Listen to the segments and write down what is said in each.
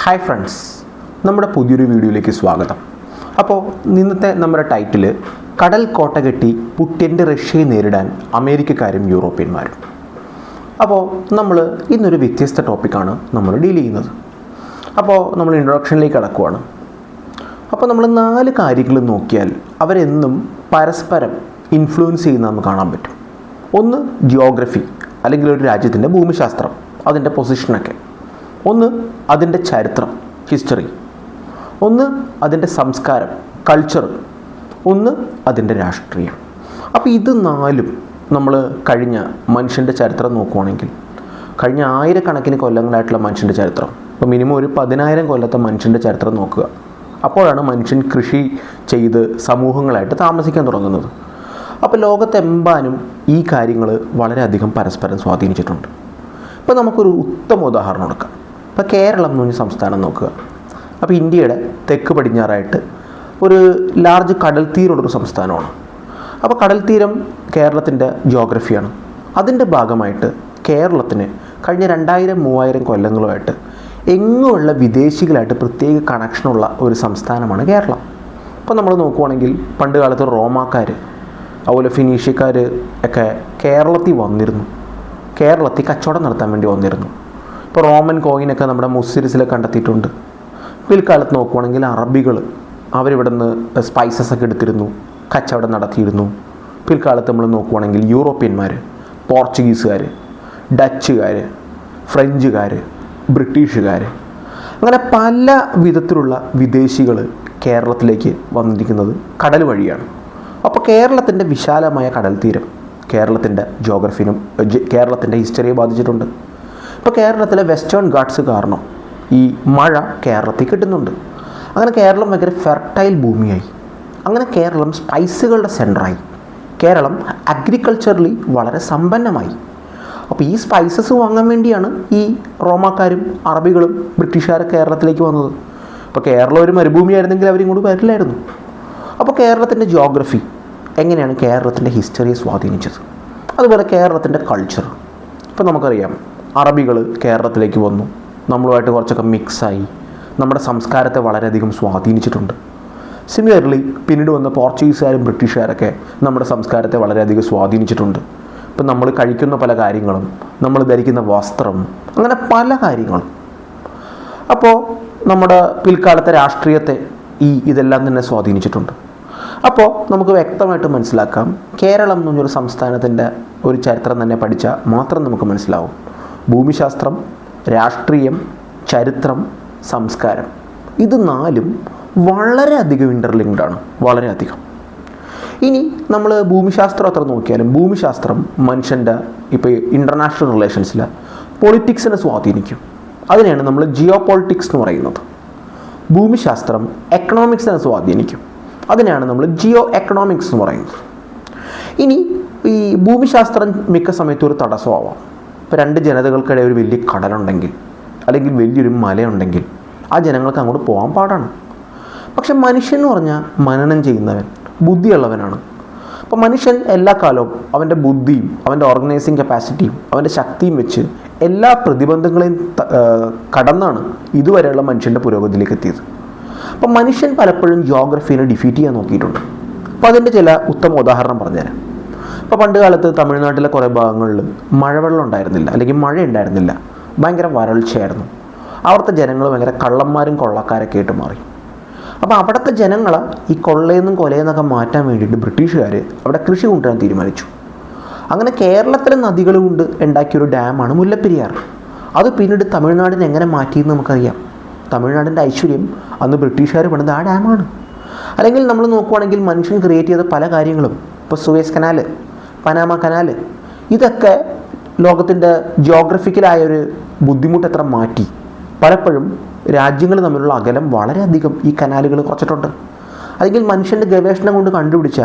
Hi friends നമ്മുടെ പുതിയൊരു വീഡിയോയിലേക്ക് സ്വാഗതം. അപ്പോൾ ഇന്നത്തെ നമ്മുടെ ടൈറ്റിൽ കടൽ കോട്ട കെട്ടി പുട്ടിന്റെ റഷ്യയെ നേരിടാൻ അമേരിക്കക്കാരും യൂറോപ്യന്മാരും. അപ്പോൾ നമ്മൾ ഇന്നൊരു വ്യത്യസ്ത ടോപ്പിക്കാണ് നമ്മൾ ഡീൽ ചെയ്യുന്നത്. അപ്പോൾ നമ്മൾ ഇൻട്രൊഡക്ഷനിലേക്ക് കടക്കുവാണ്. അപ്പോൾ നമ്മൾ നാല് കാര്യങ്ങൾ നോക്കിയാൽ അവരെന്നും പരസ്പരം ഇൻഫ്ലുവൻസ് ചെയ്യുന്ന നമുക്ക് കാണാൻ പറ്റും. ഒന്ന് ജിയോഗ്രഫി അല്ലെങ്കിൽ ഒരു രാജ്യത്തിന്റെ ഭൂമിശാസ്ത്രം അതിന്റെ പൊസിഷനൊക്കെ ഒന്ന് അതിന്റെ ചരിത്രം ഹിസ്റ്ററി ഒന്ന് അതിന്റെ സംസ്കാരം കൾച്ചർ ഒന്ന് അതിന്റെ രാഷ്ട്രീയം. അപ്പോൾ ഇത് നാലും നമ്മൾ കഴിഞ്ഞ മനുഷ്യന്റെ ചരിത്രം നോക്കുവാണെങ്കിൽ കഴിഞ്ഞ ആയിരക്കണക്കിന് കൊല്ലങ്ങളായിട്ടുള്ള മനുഷ്യന്റെ ചരിത്രം. അപ്പോൾ മിനിമം ഒരു പതിനായിരം കൊല്ലത്തെ മനുഷ്യന്റെ ചരിത്രം നോക്കുക. അപ്പോഴാണ് മനുഷ്യൻ കൃഷി ചെയ്ത് സമൂഹങ്ങളായിട്ട് താമസിക്കാൻ തുടങ്ങുന്നത്. അപ്പോൾ ലോകത്തെമ്പാനും ഈ കാര്യങ്ങൾ വളരെയധികം പരസ്പരം സ്വാധീനിച്ചിട്ടുണ്ട്. ഇപ്പോൾ നമുക്കൊരു ഉത്തമ ഉദാഹരണം എടുക്കാം. ഇപ്പോൾ കേരളം എന്ന് പറഞ്ഞ സംസ്ഥാനം നോക്കുക. അപ്പോൾ ഇന്ത്യയുടെ തെക്ക് പടിഞ്ഞാറായിട്ട് ഒരു ലാർജ് കടൽ തീരമുള്ളൊരു സംസ്ഥാനമാണ്. അപ്പോൾ കടൽ തീരം കേരളത്തിന്റെ ജോഗ്രഫിയാണ് അതിന്റെ ഭാഗമായിട്ട് കേരളത്തിന് കഴിഞ്ഞ രണ്ടായിരം മൂവായിരം കൊല്ലങ്ങളുമായിട്ട് എങ്ങുമുള്ള വിദേശികളായിട്ട് പ്രത്യേക കണക്ഷനുള്ള ഒരു സംസ്ഥാനമാണ് കേരളം. ഇപ്പോൾ നമ്മൾ നോക്കുവാണെങ്കിൽ പണ്ട് കാലത്ത് റോമാക്കാർ അതുപോലെ ഫിനീഷ്യക്കാർ ഒക്കെ കേരളത്തിൽ വന്നിരുന്നു. കേരളത്തിൽ കച്ചവടം നടത്താൻ വേണ്ടി വന്നിരുന്നു. ഇപ്പോൾ റോമൻ കോയിനൊക്കെ നമ്മുടെ മുസിരിസിൽ കണ്ടെത്തിയിട്ടുണ്ട്. പിൽക്കാലത്ത് നോക്കുവാണെങ്കിൽ അറബികൾ അവരിവിടെ നിന്ന് സ്പൈസസ് ഒക്കെ എടുത്തിരുന്നു കച്ചവടം നടത്തിയിരുന്നു. പിൽക്കാലത്ത് നമ്മൾ നോക്കുവാണെങ്കിൽ യൂറോപ്യന്മാർ പോർച്ചുഗീസുകാർ ഡച്ചുകാർ ഫ്രഞ്ചുകാർ ബ്രിട്ടീഷുകാർ അങ്ങനെ പല വിധത്തിലുള്ള വിദേശികൾ കേരളത്തിലേക്ക് വന്നിരിക്കുന്നത് കടൽ വഴിയാണ്. അപ്പോൾ കേരളത്തിന്റെ വിശാലമായ കടൽ തീരം കേരളത്തിന്റെ ജോഗ്രഫിനും കേരളത്തിന്റെ ഹിസ്റ്ററിയെ ബാധിച്ചിട്ടുണ്ട്. ഇപ്പോൾ കേരളത്തിലെ വെസ്റ്റേൺ ഗാഡ്സ് കാരണം ഈ മഴ കേരളത്തിൽ കിട്ടുന്നുണ്ട്. അങ്ങനെ കേരളം ഭയങ്കര ഫെർട്ടൈൽ ഭൂമിയായി. അങ്ങനെ കേരളം സ്പൈസുകളുടെ സെന്ററായി കേരളം അഗ്രികൾച്ചറലി വളരെ സമ്പന്നമായി. അപ്പോൾ ഈ സ്പൈസസ് വാങ്ങാൻ വേണ്ടിയാണ് ഈ റോമാക്കാരും അറബികളും ബ്രിട്ടീഷുകാരും കേരളത്തിലേക്ക് വന്നത്. അപ്പോൾ കേരളം ഒരു മരുഭൂമിയായിരുന്നെങ്കിൽ അവരിങ്ങോട്ട് വരില്ലായിരുന്നു. അപ്പോൾ കേരളത്തിന്റെ ജോഗ്രഫി എങ്ങനെയാണ് കേരളത്തിന്റെ ഹിസ്റ്ററിയെ സ്വാധീനിച്ചത്? അതുപോലെ കേരളത്തിന്റെ കൾച്ചർ ഇപ്പോൾ നമുക്കറിയാം അറബികൾ കേരളത്തിലേക്ക് വന്നു. നമ്മളുമായിട്ട് കുറച്ചൊക്കെ മിക്സായി. നമ്മുടെ സംസ്കാരത്തെ വളരെയധികം സ്വാധീനിച്ചിട്ടുണ്ട്. സിമിലർലി പിന്നീട് വന്ന പോർച്ചുഗീസുകാരും ബ്രിട്ടീഷുകാരൊക്കെ നമ്മുടെ സംസ്കാരത്തെ വളരെയധികം സ്വാധീനിച്ചിട്ടുണ്ട്. ഇപ്പം നമ്മൾ കഴിക്കുന്ന പല കാര്യങ്ങളും നമ്മൾ ധരിക്കുന്ന വസ്ത്രം അങ്ങനെ പല കാര്യങ്ങളും. അപ്പോൾ നമ്മുടെ പിൽക്കാലത്തെ രാഷ്ട്രീയത്തെ ഈ ഇതെല്ലാം തന്നെ സ്വാധീനിച്ചിട്ടുണ്ട്. അപ്പോൾ നമുക്ക് വ്യക്തമായിട്ട് മനസ്സിലാക്കാം കേരളം എന്ന് പറഞ്ഞൊരു സംസ്ഥാനത്തിന്റെ ഒരു ചരിത്രം തന്നെ പഠിച്ചാൽ മാത്രം നമുക്ക് മനസ്സിലാവും. ഭൂമിശാസ്ത്രം രാഷ്ട്രീയം ചരിത്രം സംസ്കാരം. ഇത് നാലും വളരെയധികം ഇന്റർലിങ്ക്ഡ് ആണ്. വളരെയധികം ഇനി നമ്മൾ ഭൂമിശാസ്ത്രം അത്ര നോക്കിയാലും ഭൂമിശാസ്ത്രം മനുഷ്യന്റെ ഇപ്പോൾ ഇന്റർനാഷണൽ റിലേഷൻസിൽ പൊളിറ്റിക്സിനെ സ്വാധീനിക്കും. അതിനെയാണ് നമ്മൾ ജിയോ പൊളിറ്റിക്സ് എന്ന് പറയുന്നത്. ഭൂമിശാസ്ത്രം എക്കണോമിക്സിനെ സ്വാധീനിക്കും. അതിനെയാണ് നമ്മൾ ജിയോ എക്കണോമിക്സ് എന്ന് പറയുന്നത്. ഇനി ഈ ഭൂമിശാസ്ത്രം മിക്ക സമയത്തും ഒരു തടസ്സമാവാം. ഇപ്പോൾ രണ്ട് ജനതകൾക്കിടയിൽ ഒരു വലിയ കടലുണ്ടെങ്കിൽ അല്ലെങ്കിൽ വലിയൊരു മലയുണ്ടെങ്കിൽ ആ ജനങ്ങൾക്ക് അങ്ങോട്ട് പോകാൻ പാടാണ്. പക്ഷെ മനുഷ്യൻ എന്ന് പറഞ്ഞാൽ മനനം ചെയ്യുന്നവൻ ബുദ്ധിയുള്ളവനാണ്. അപ്പോൾ മനുഷ്യൻ എല്ലാ കാലവും അവന്റെ ബുദ്ധിയും അവന്റെ ഓർഗനൈസിങ് കപ്പാസിറ്റിയും അവന്റെ ശക്തിയും വെച്ച് എല്ലാ പ്രതിബന്ധങ്ങളെയും കടന്നാണ് ഇതുവരെയുള്ള മനുഷ്യന്റെ പുരോഗതിയിലേക്ക് എത്തിയത്. അപ്പോൾ മനുഷ്യൻ പലപ്പോഴും ജോഗ്രഫീനെ ഡിഫീറ്റ് ചെയ്യാൻ നോക്കിയിട്ടുണ്ട്. അപ്പോൾ അതിന്റെ ചില ഉത്തമ ഉദാഹരണം പറഞ്ഞുതരാം. ഇപ്പോൾ പണ്ട് കാലത്ത് തമിഴ്നാട്ടിലെ കുറേ ഭാഗങ്ങളിൽ മഴവെള്ളം ഉണ്ടായിരുന്നില്ല അല്ലെങ്കിൽ മഴ ഉണ്ടായിരുന്നില്ല ഭയങ്കര വരൾച്ചയായിരുന്നു. അവിടുത്തെ ജനങ്ങൾ ഭയങ്കര കള്ളന്മാരും കൊള്ളക്കാരൊക്കെ ആയിട്ട് മാറി. അപ്പോൾ അവിടുത്തെ ജനങ്ങളെ ഈ കൊള്ളയെന്നും കൊലയെന്നൊക്കെ മാറ്റാൻ വേണ്ടിയിട്ട് ബ്രിട്ടീഷുകാർ അവിടെ കൃഷി കൊണ്ടുവരാൻ തീരുമാനിച്ചു. അങ്ങനെ കേരളത്തിലെ നദികൾ കൊണ്ട് ഉണ്ടാക്കിയൊരു ഡാമാണ് മുല്ലപ്പെരിയാർ. അത് പിന്നീട് തമിഴ്നാടിനെ എങ്ങനെ മാറ്റിയെന്ന് നമുക്കറിയാം. തമിഴ്നാടിന്റെ ഐശ്വര്യം അന്ന് ബ്രിട്ടീഷുകാർ പണിത് ആ ഡാമാണ്. അല്ലെങ്കിൽ നമ്മൾ നോക്കുവാണെങ്കിൽ മനുഷ്യൻ ക്രിയേറ്റ് ചെയ്ത പല കാര്യങ്ങളും. ഇപ്പോൾ സുവേസ് കനാല് പനാമ കനാല്. ഇതൊക്കെ ലോകത്തിന്റെ ജിയോഗ്രഫിക്കലായ ഒരു ബുദ്ധിമുട്ട് എത്ര മാറ്റി. പലപ്പോഴും രാജ്യങ്ങൾ തമ്മിലുള്ള അകലം വളരെയധികം ഈ കനാലുകൾ കുറച്ചിട്ടുണ്ട്. അല്ലെങ്കിൽ മനുഷ്യന്റെ ഗവേഷണം കൊണ്ട് കണ്ടുപിടിച്ച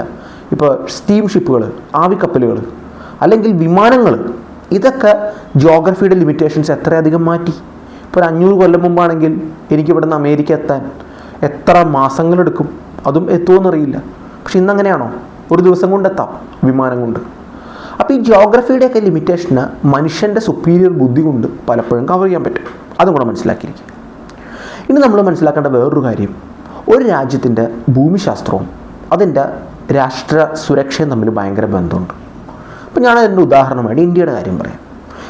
ഇപ്പോൾ സ്റ്റീം ഷിപ്പുകൾ ആവിക്കപ്പലുകൾ അല്ലെങ്കിൽ വിമാനങ്ങൾ ഇതൊക്കെ ജോഗ്രഫിയുടെ ലിമിറ്റേഷൻസ് എത്രയധികം മാറ്റി. ഇപ്പോൾ ഒരു അഞ്ഞൂറ് കൊല്ലം മുമ്പാണെങ്കിൽ എനിക്കിവിടെ നിന്ന് അമേരിക്ക എത്താൻ എത്ര മാസങ്ങളെടുക്കും? അതും എത്തുമെന്നറിയില്ല പക്ഷെ ഇന്നങ്ങനെയാണോ? ഒരു ദിവസം കൊണ്ടെത്താം വിമാനം കൊണ്ട്. അപ്പോൾ ഈ ജോഗ്രഫിയുടെയൊക്കെ ലിമിറ്റേഷന് മനുഷ്യന്റെ സുപ്പീരിയർ ബുദ്ധി കൊണ്ട് പലപ്പോഴും കവർ ചെയ്യാൻ പറ്റും. അതും കൂടെ മനസ്സിലാക്കിയിരിക്കും ഇനി നമ്മൾ മനസ്സിലാക്കേണ്ട വേറൊരു കാര്യം. ഒരു രാജ്യത്തിന്റെ ഭൂമിശാസ്ത്രവും അതിന്റെ രാഷ്ട്ര സുരക്ഷയും തമ്മിൽ ഭയങ്കര ബന്ധമുണ്ട്. അപ്പോൾ ഞാൻ അതിന്റെ ഉദാഹരണമായിട്ട് ഇന്ത്യയുടെ കാര്യം പറയാം.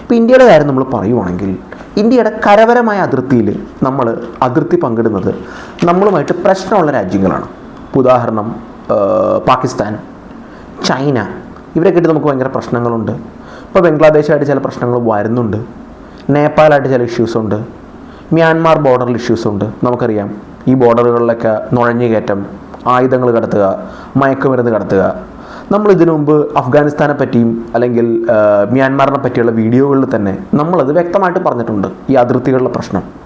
ഇപ്പോൾ ഇന്ത്യയുടെ കാര്യം നമ്മൾ പറയുവാണെങ്കിൽ ഇന്ത്യയുടെ കരപരമായ അതിർത്തിയിൽ നമ്മൾ അതിർത്തി പങ്കിടുന്നത് നമ്മളുമായിട്ട് പ്രശ്നമുള്ള രാജ്യങ്ങളാണ്. ഉദാഹരണം പാകിസ്ഥാൻ ചൈന ഇവരൊക്കെ നമുക്ക് ഭയങ്കര പ്രശ്നങ്ങളുണ്ട്. ഇപ്പോൾ ബംഗ്ലാദേശായിട്ട് ചില പ്രശ്നങ്ങൾ വരുന്നുണ്ട്. നേപ്പാളായിട്ട് ചില ഇഷ്യൂസ് ഉണ്ട്. മ്യാൻമാർ ബോർഡറിൽ ഇഷ്യൂസ് ഉണ്ട്. നമുക്കറിയാം. ഈ ബോർഡറുകളിലൊക്കെ നുഴഞ്ഞു കയറ്റം ആയുധങ്ങൾ കടത്തുക മയക്കുമരുന്ന് കടത്തുക. നമ്മൾ ഇതിനു മുമ്പ് അഫ്ഗാനിസ്ഥാനെ പറ്റിയും അല്ലെങ്കിൽ മ്യാൻമാറിനെ പറ്റിയുള്ള വീഡിയോകളിൽ തന്നെ നമ്മളത് വ്യക്തമായിട്ട് പറഞ്ഞിട്ടുണ്ട്. ഈ അതിർത്തികളുടെ പ്രശ്നം.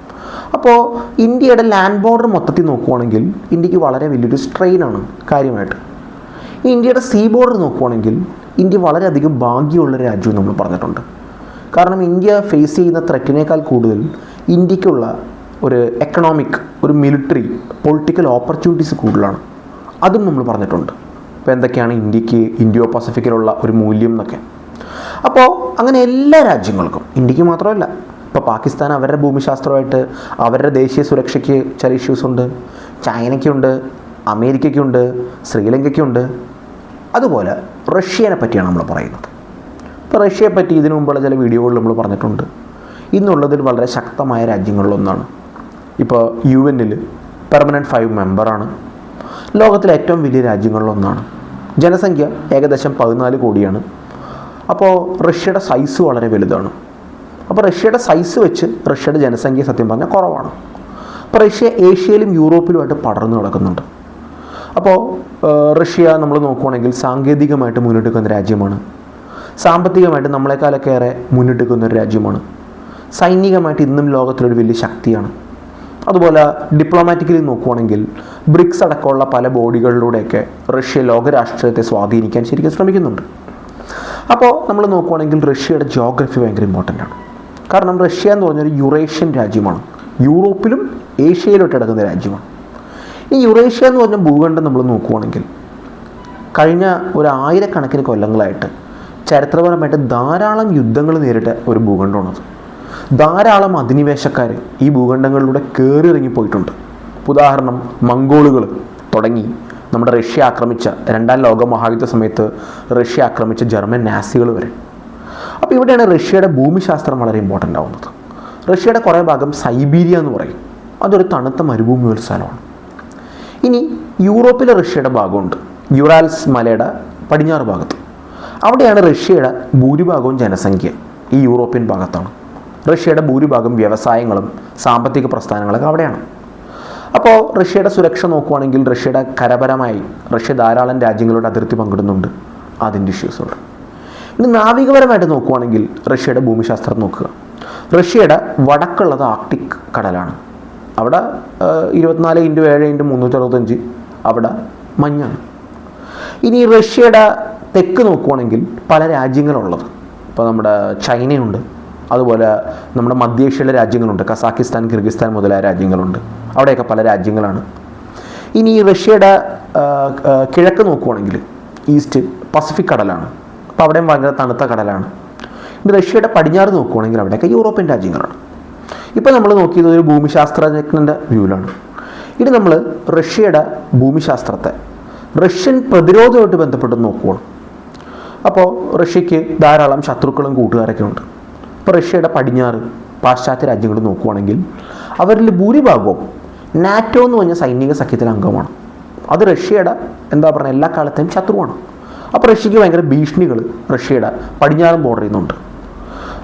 അപ്പോൾ ഇന്ത്യയുടെ ലാൻഡ് ബോർഡർ മൊത്തത്തിൽ നോക്കുവാണെങ്കിൽ ഇന്ത്യയ്ക്ക് വളരെ വലിയൊരു സ്ട്രെയിനാണ് കാര്യമായിട്ട്. ഇന്ത്യയുടെ സീ ബോർഡർ നോക്കുവാണെങ്കിൽ ഇന്ത്യ വളരെയധികം ഭാഗ്യമുള്ള രാജ്യം നമ്മൾ പറഞ്ഞിട്ടുണ്ട്. കാരണം ഇന്ത്യ ഫേസ് ചെയ്യുന്ന ത്രെറ്റിനേക്കാൾ കൂടുതൽ ഇന്ത്യക്കുള്ള ഒരു എക്കണോമിക് ഒരു മിലിറ്ററി പൊളിറ്റിക്കൽ ഓപ്പർച്യൂണിറ്റീസ് കൂടുതലാണ്. അതും നമ്മൾ പറഞ്ഞിട്ടുണ്ട്. ഇപ്പോൾ എന്തൊക്കെയാണ് ഇന്ത്യയ്ക്ക് ഇൻഡോ പസഫിക്കിലുള്ള ഒരു മൂല്യം എന്നൊക്കെ. അപ്പോൾ അങ്ങനെ എല്ലാ രാജ്യങ്ങൾക്കും ഇന്ത്യയ്ക്ക് മാത്രമല്ല ഇപ്പോൾ പാകിസ്ഥാൻ അവരുടെ ഭൂമിശാസ്ത്രമായിട്ട് അവരുടെ ദേശീയ സുരക്ഷയ്ക്ക് ചില ഇഷ്യൂസ് ഉണ്ട്. ചൈനയ്ക്കുണ്ട് അമേരിക്കയ്ക്കുണ്ട് ശ്രീലങ്കയ്ക്കുണ്ട്. അതുപോലെ റഷ്യനെ പറ്റിയാണ് നമ്മൾ പറയുന്നത്. ഇപ്പോൾ റഷ്യയെ പറ്റി ഇതിനു മുമ്പുള്ള ചില വീഡിയോകളിൽ നമ്മൾ പറഞ്ഞിട്ടുണ്ട്. ഇന്നുള്ളതിൽ വളരെ ശക്തമായ രാജ്യങ്ങളിലൊന്നാണ് ഇപ്പോൾ യു എന്നിൽ പെർമനന്റ് ഫൈവ് മെമ്പറാണ് ലോകത്തിലെ ഏറ്റവും വലിയ രാജ്യങ്ങളിലൊന്നാണ് ജനസംഖ്യ ഏകദേശം പതിനാല് കോടിയാണ്. അപ്പോൾ റഷ്യയുടെ സൈസ് വളരെ വലുതാണ്. അപ്പോൾ റഷ്യയുടെ സൈസ് വെച്ച് റഷ്യയുടെ ജനസംഖ്യ സത്യം പറഞ്ഞാൽ കുറവാണ്. അപ്പോൾ റഷ്യ ഏഷ്യയിലും യൂറോപ്പിലുമായിട്ട് പടർന്നു കിടക്കുന്നുണ്ട്. അപ്പോൾ റഷ്യ നമ്മൾ നോക്കുവാണെങ്കിൽ സാങ്കേതികമായിട്ട് മുന്നോട്ട് നിൽക്കുന്ന രാജ്യമാണ്. സാമ്പത്തികമായിട്ട് നമ്മളെക്കാളൊക്കെ ഏറെ മുന്നിട്ട് നിൽക്കുന്ന ഒരു രാജ്യമാണ്. സൈനികമായിട്ട് ഇന്നും ലോകത്തിലൊരു വലിയ ശക്തിയാണ്. അതുപോലെ ഡിപ്ലോമാറ്റിക്കലി നോക്കുവാണെങ്കിൽ ബ്രിക്സ് അടക്കമുള്ള പല ബോഡികളിലൂടെയൊക്കെ റഷ്യ ലോകരാഷ്ട്രീയത്തെ സ്വാധീനിക്കാൻ ശരിക്കും ശ്രമിക്കുന്നുണ്ട്. അപ്പോൾ നമ്മൾ നോക്കുവാണെങ്കിൽ റഷ്യയുടെ ജോഗ്രഫി ഭയങ്കര ഇമ്പോർട്ടന്റ് ആണ്. കാരണം റഷ്യ എന്ന് പറഞ്ഞൊരു യുറേഷ്യൻ രാജ്യമാണ്. യൂറോപ്പിലും ഏഷ്യയിലോട്ട് കിടക്കുന്ന രാജ്യമാണ്. ഈ യുറേഷ്യ എന്ന് പറഞ്ഞ ഭൂഖണ്ഡം നമ്മൾ നോക്കുവാണെങ്കിൽ കഴിഞ്ഞ ഒരു ആയിരക്കണക്കിന് കൊല്ലങ്ങളായിട്ട് ചരിത്രപരമായിട്ട് ധാരാളം യുദ്ധങ്ങൾ നേരിട്ട ഒരു ഭൂഖണ്ഡമാണത്. ധാരാളം അധിനിവേശക്കാർ ഈ ഭൂഖണ്ഡങ്ങളിലൂടെ കയറി ഇറങ്ങി പോയിട്ടുണ്ട്. ഉദാഹരണം മംഗോളുകൾ തുടങ്ങി നമ്മുടെ റഷ്യ ആക്രമിച്ച രണ്ടാം ലോക മഹായുദ്ധ സമയത്ത് റഷ്യ ആക്രമിച്ച ജർമ്മൻ നാസികൾ വരെ. അപ്പോൾ ഇവിടെയാണ് റഷ്യയുടെ ഭൂമിശാസ്ത്രം വളരെ ഇമ്പോർട്ടന്റ് ആവുന്നത്. റഷ്യയുടെ കുറേ ഭാഗം സൈബീരിയ എന്ന് പറയും. അതൊരു തണുത്ത മരുഭൂമി ഒരു സ്ഥലമാണ്. ഇനി യൂറോപ്പിലെ റഷ്യയുടെ ഭാഗമുണ്ട്. യുറാൽസ് മലയുടെ പടിഞ്ഞാറ് ഭാഗത്ത്. അവിടെയാണ് റഷ്യയുടെ ഭൂരിഭാഗവും ജനസംഖ്യ ഈ യൂറോപ്യൻ ഭാഗത്താണ്. റഷ്യയുടെ ഭൂരിഭാഗം വ്യവസായങ്ങളും സാമ്പത്തിക പ്രസ്ഥാനങ്ങളൊക്കെ അവിടെയാണ്. അപ്പോൾ റഷ്യയുടെ സുരക്ഷ നോക്കുവാണെങ്കിൽ റഷ്യയുടെ കരപരമായി റഷ്യ ധാരാളം രാജ്യങ്ങളുടെ അതിർത്തി പങ്കിടുന്നുണ്ട്. അതിന്റെ ഇഷ്യൂസ് ഉണ്ട്. ഇനി നാവികപരമായിട്ട് നോക്കുവാണെങ്കിൽ റഷ്യയുടെ ഭൂമിശാസ്ത്രം നോക്കുക. റഷ്യയുടെ വടക്കുള്ളത് ആർട്ടിക് കടലാണ്. അവിടെ ഇരുപത്തിനാല് ഇന്റു ഏഴ് ഇന്റു മുന്നൂറ്റി അറുപത്തഞ്ച് അവിടെ മഞ്ഞാണ്. ഇനി റഷ്യയുടെ തെക്ക് നോക്കുവാണെങ്കിൽ പല രാജ്യങ്ങളുള്ളത്. ഇപ്പോൾ നമ്മുടെ ചൈനയുണ്ട്. അതുപോലെ നമ്മുടെ മധ്യേഷ്യയിലെ രാജ്യങ്ങളുണ്ട്. കസാക്കിസ്ഥാൻ കിർഗിസ്ഥാൻ മുതലായ രാജ്യങ്ങളുണ്ട്. അവിടെയൊക്കെ പല രാജ്യങ്ങളാണ്. ഇനി റഷ്യയുടെ കിഴക്ക് നോക്കുവാണെങ്കിൽ ഈസ്റ്റ് പസഫിക് കടലാണ്. അപ്പോൾ അവിടെയും ഭയങ്കര തണുത്ത കടലാണ്. ഇനി റഷ്യയുടെ പടിഞ്ഞാറ് നോക്കുവാണെങ്കിൽ അവിടെയൊക്കെ യൂറോപ്യൻ രാജ്യങ്ങളാണ്. ഇപ്പോൾ നമ്മൾ നോക്കിയത് ഒരു ഭൂമിശാസ്ത്രജ്ഞന്റെ വ്യൂവിലാണ് ഇനി നമ്മൾ റഷ്യയുടെ ഭൂമിശാസ്ത്രത്തെ റഷ്യൻ പ്രതിരോധമായിട്ട് ബന്ധപ്പെട്ട് നോക്കുകയാണ് അപ്പോൾ റഷ്യയ്ക്ക് ധാരാളം ശത്രുക്കളും കൂട്ടുകാരൊക്കെ ഉണ്ട്. ഇപ്പോൾ റഷ്യയുടെ പടിഞ്ഞാറ് പാശ്ചാത്യ രാജ്യങ്ങൾ നോക്കുവാണെങ്കിൽ അവരിൽ ഭൂരിഭാഗവും നാറ്റോ എന്ന് പറഞ്ഞ സൈനിക സഖ്യത്തിലെ അംഗമാണ്. അത് റഷ്യയുടെ എന്താ പറയുക എല്ലാ കാലത്തെയും ശത്രുവാണ്. അപ്പോൾ റഷ്യക്ക് ഭയങ്കര ഭീഷണികൾ റഷ്യയുടെ പടിഞ്ഞാറൻ ബോർഡറിൽ നിന്നുണ്ട്.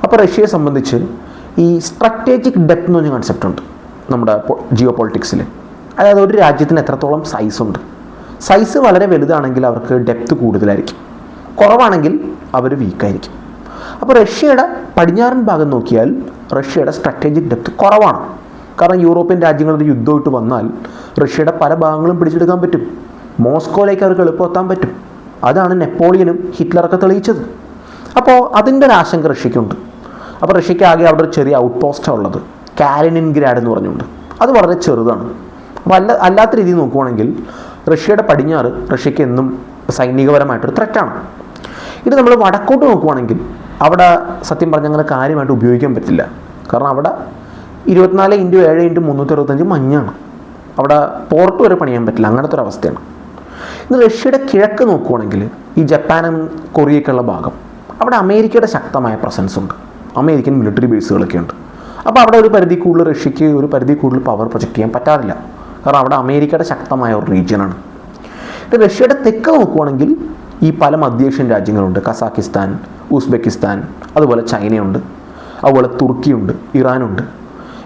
അപ്പോൾ റഷ്യയെ സംബന്ധിച്ച് ഈ സ്ട്രാറ്റജിക് ഡെപ്ത് എന്ന് പറഞ്ഞ കൺസെപ്റ്റ് ഉണ്ട് നമ്മുടെ ജിയോ പൊളിറ്റിക്സിൽ അതായത് ഒരു രാജ്യത്തിന് എത്രത്തോളം സൈസ് ഉണ്ട്. സൈസ് വളരെ വലുതാണെങ്കിൽ അവർക്ക് ഡെപ്ത് കൂടുതലായിരിക്കും. കുറവാണെങ്കിൽ അവർ വീക്കായിരിക്കും അപ്പോൾ റഷ്യയുടെ പടിഞ്ഞാറൻ ഭാഗം നോക്കിയാൽ റഷ്യയുടെ സ്ട്രാറ്റജിക് ഡെപ്ത് കുറവാണ്. കാരണം യൂറോപ്യൻ രാജ്യങ്ങളൊരു യുദ്ധമായിട്ട് വന്നാൽ റഷ്യയുടെ പല ഭാഗങ്ങളും പിടിച്ചെടുക്കാൻ പറ്റും. മോസ്കോയിലേക്ക് അവർക്ക് എളുപ്പമെത്താൻ പറ്റും. അതാണ് നെപ്പോളിയനും ഹിറ്റ്ലറൊക്കെ തെളിയിച്ചത്. അപ്പോൾ അതിന്റെ ഒരു ആശങ്ക റഷ്യക്കുണ്ട് അപ്പോൾ റഷ്യക്കാകെ അവിടെ ഒരു ചെറിയ ഔട്ട് പോസ്റ്റാണ് ഉള്ളത്. കാലിനിൻ ഗ്രാഡ് എന്ന് പറഞ്ഞുകൊണ്ട്. അത് വളരെ ചെറുതാണ്. അപ്പോൾ അല്ല അല്ലാത്ത രീതിയിൽ നോക്കുവാണെങ്കിൽ റഷ്യയുടെ പടിഞ്ഞാറ് റഷ്യക്ക് എന്നും സൈനികപരമായിട്ടൊരു ത്രെറ്റാണ് ഇത് നമ്മൾ വടക്കോട്ട് നോക്കുവാണെങ്കിൽ അവിടെ സത്യം പറഞ്ഞാൽ അങ്ങനെ കാര്യമായിട്ട് ഉപയോഗിക്കാൻ പറ്റില്ല. കാരണം അവിടെ ഇരുപത്തിനാല് ഇന്റു ഏഴ് ഇന്റു മുന്നൂറ്റി അറുപത്തഞ്ച് മഞ്ഞാണ്. അവിടെ പോർട്ട് വരെ പണിയാൻ പറ്റില്ല. അങ്ങനത്തെ ഒരു അവസ്ഥയാണ്. ഇന്ന് റഷ്യയുടെ കിഴക്ക് നോക്കുവാണെങ്കിൽ ഈ ജപ്പാനും കൊറിയയ്ക്കുള്ള ഭാഗം അവിടെ അമേരിക്കയുടെ ശക്തമായ പ്രസൻസ് ഉണ്ട്. അമേരിക്കൻ മിലിറ്ററി ബേസുകളൊക്കെ ഉണ്ട്. അപ്പോൾ അവിടെ ഒരു പരിധി കൂടുതൽ റഷ്യക്ക് ഒരു പരിധി കൂടുതൽ പവർ പ്രൊജക്റ്റ് ചെയ്യാൻ പറ്റാറില്ല. കാരണം അവിടെ അമേരിക്കയുടെ ശക്തമായ ഒരു റീജിയനാണ് ഇത് റഷ്യയുടെ തെക്ക് നോക്കുവാണെങ്കിൽ ഈ പല മധ്യേഷ്യൻ രാജ്യങ്ങളുണ്ട്. കസാക്കിസ്ഥാൻ ഉസ്ബെക്കിസ്ഥാൻ അതുപോലെ ചൈനയുണ്ട്. അതുപോലെ തുർക്കിയുണ്ട് ഇറാനുണ്ട്.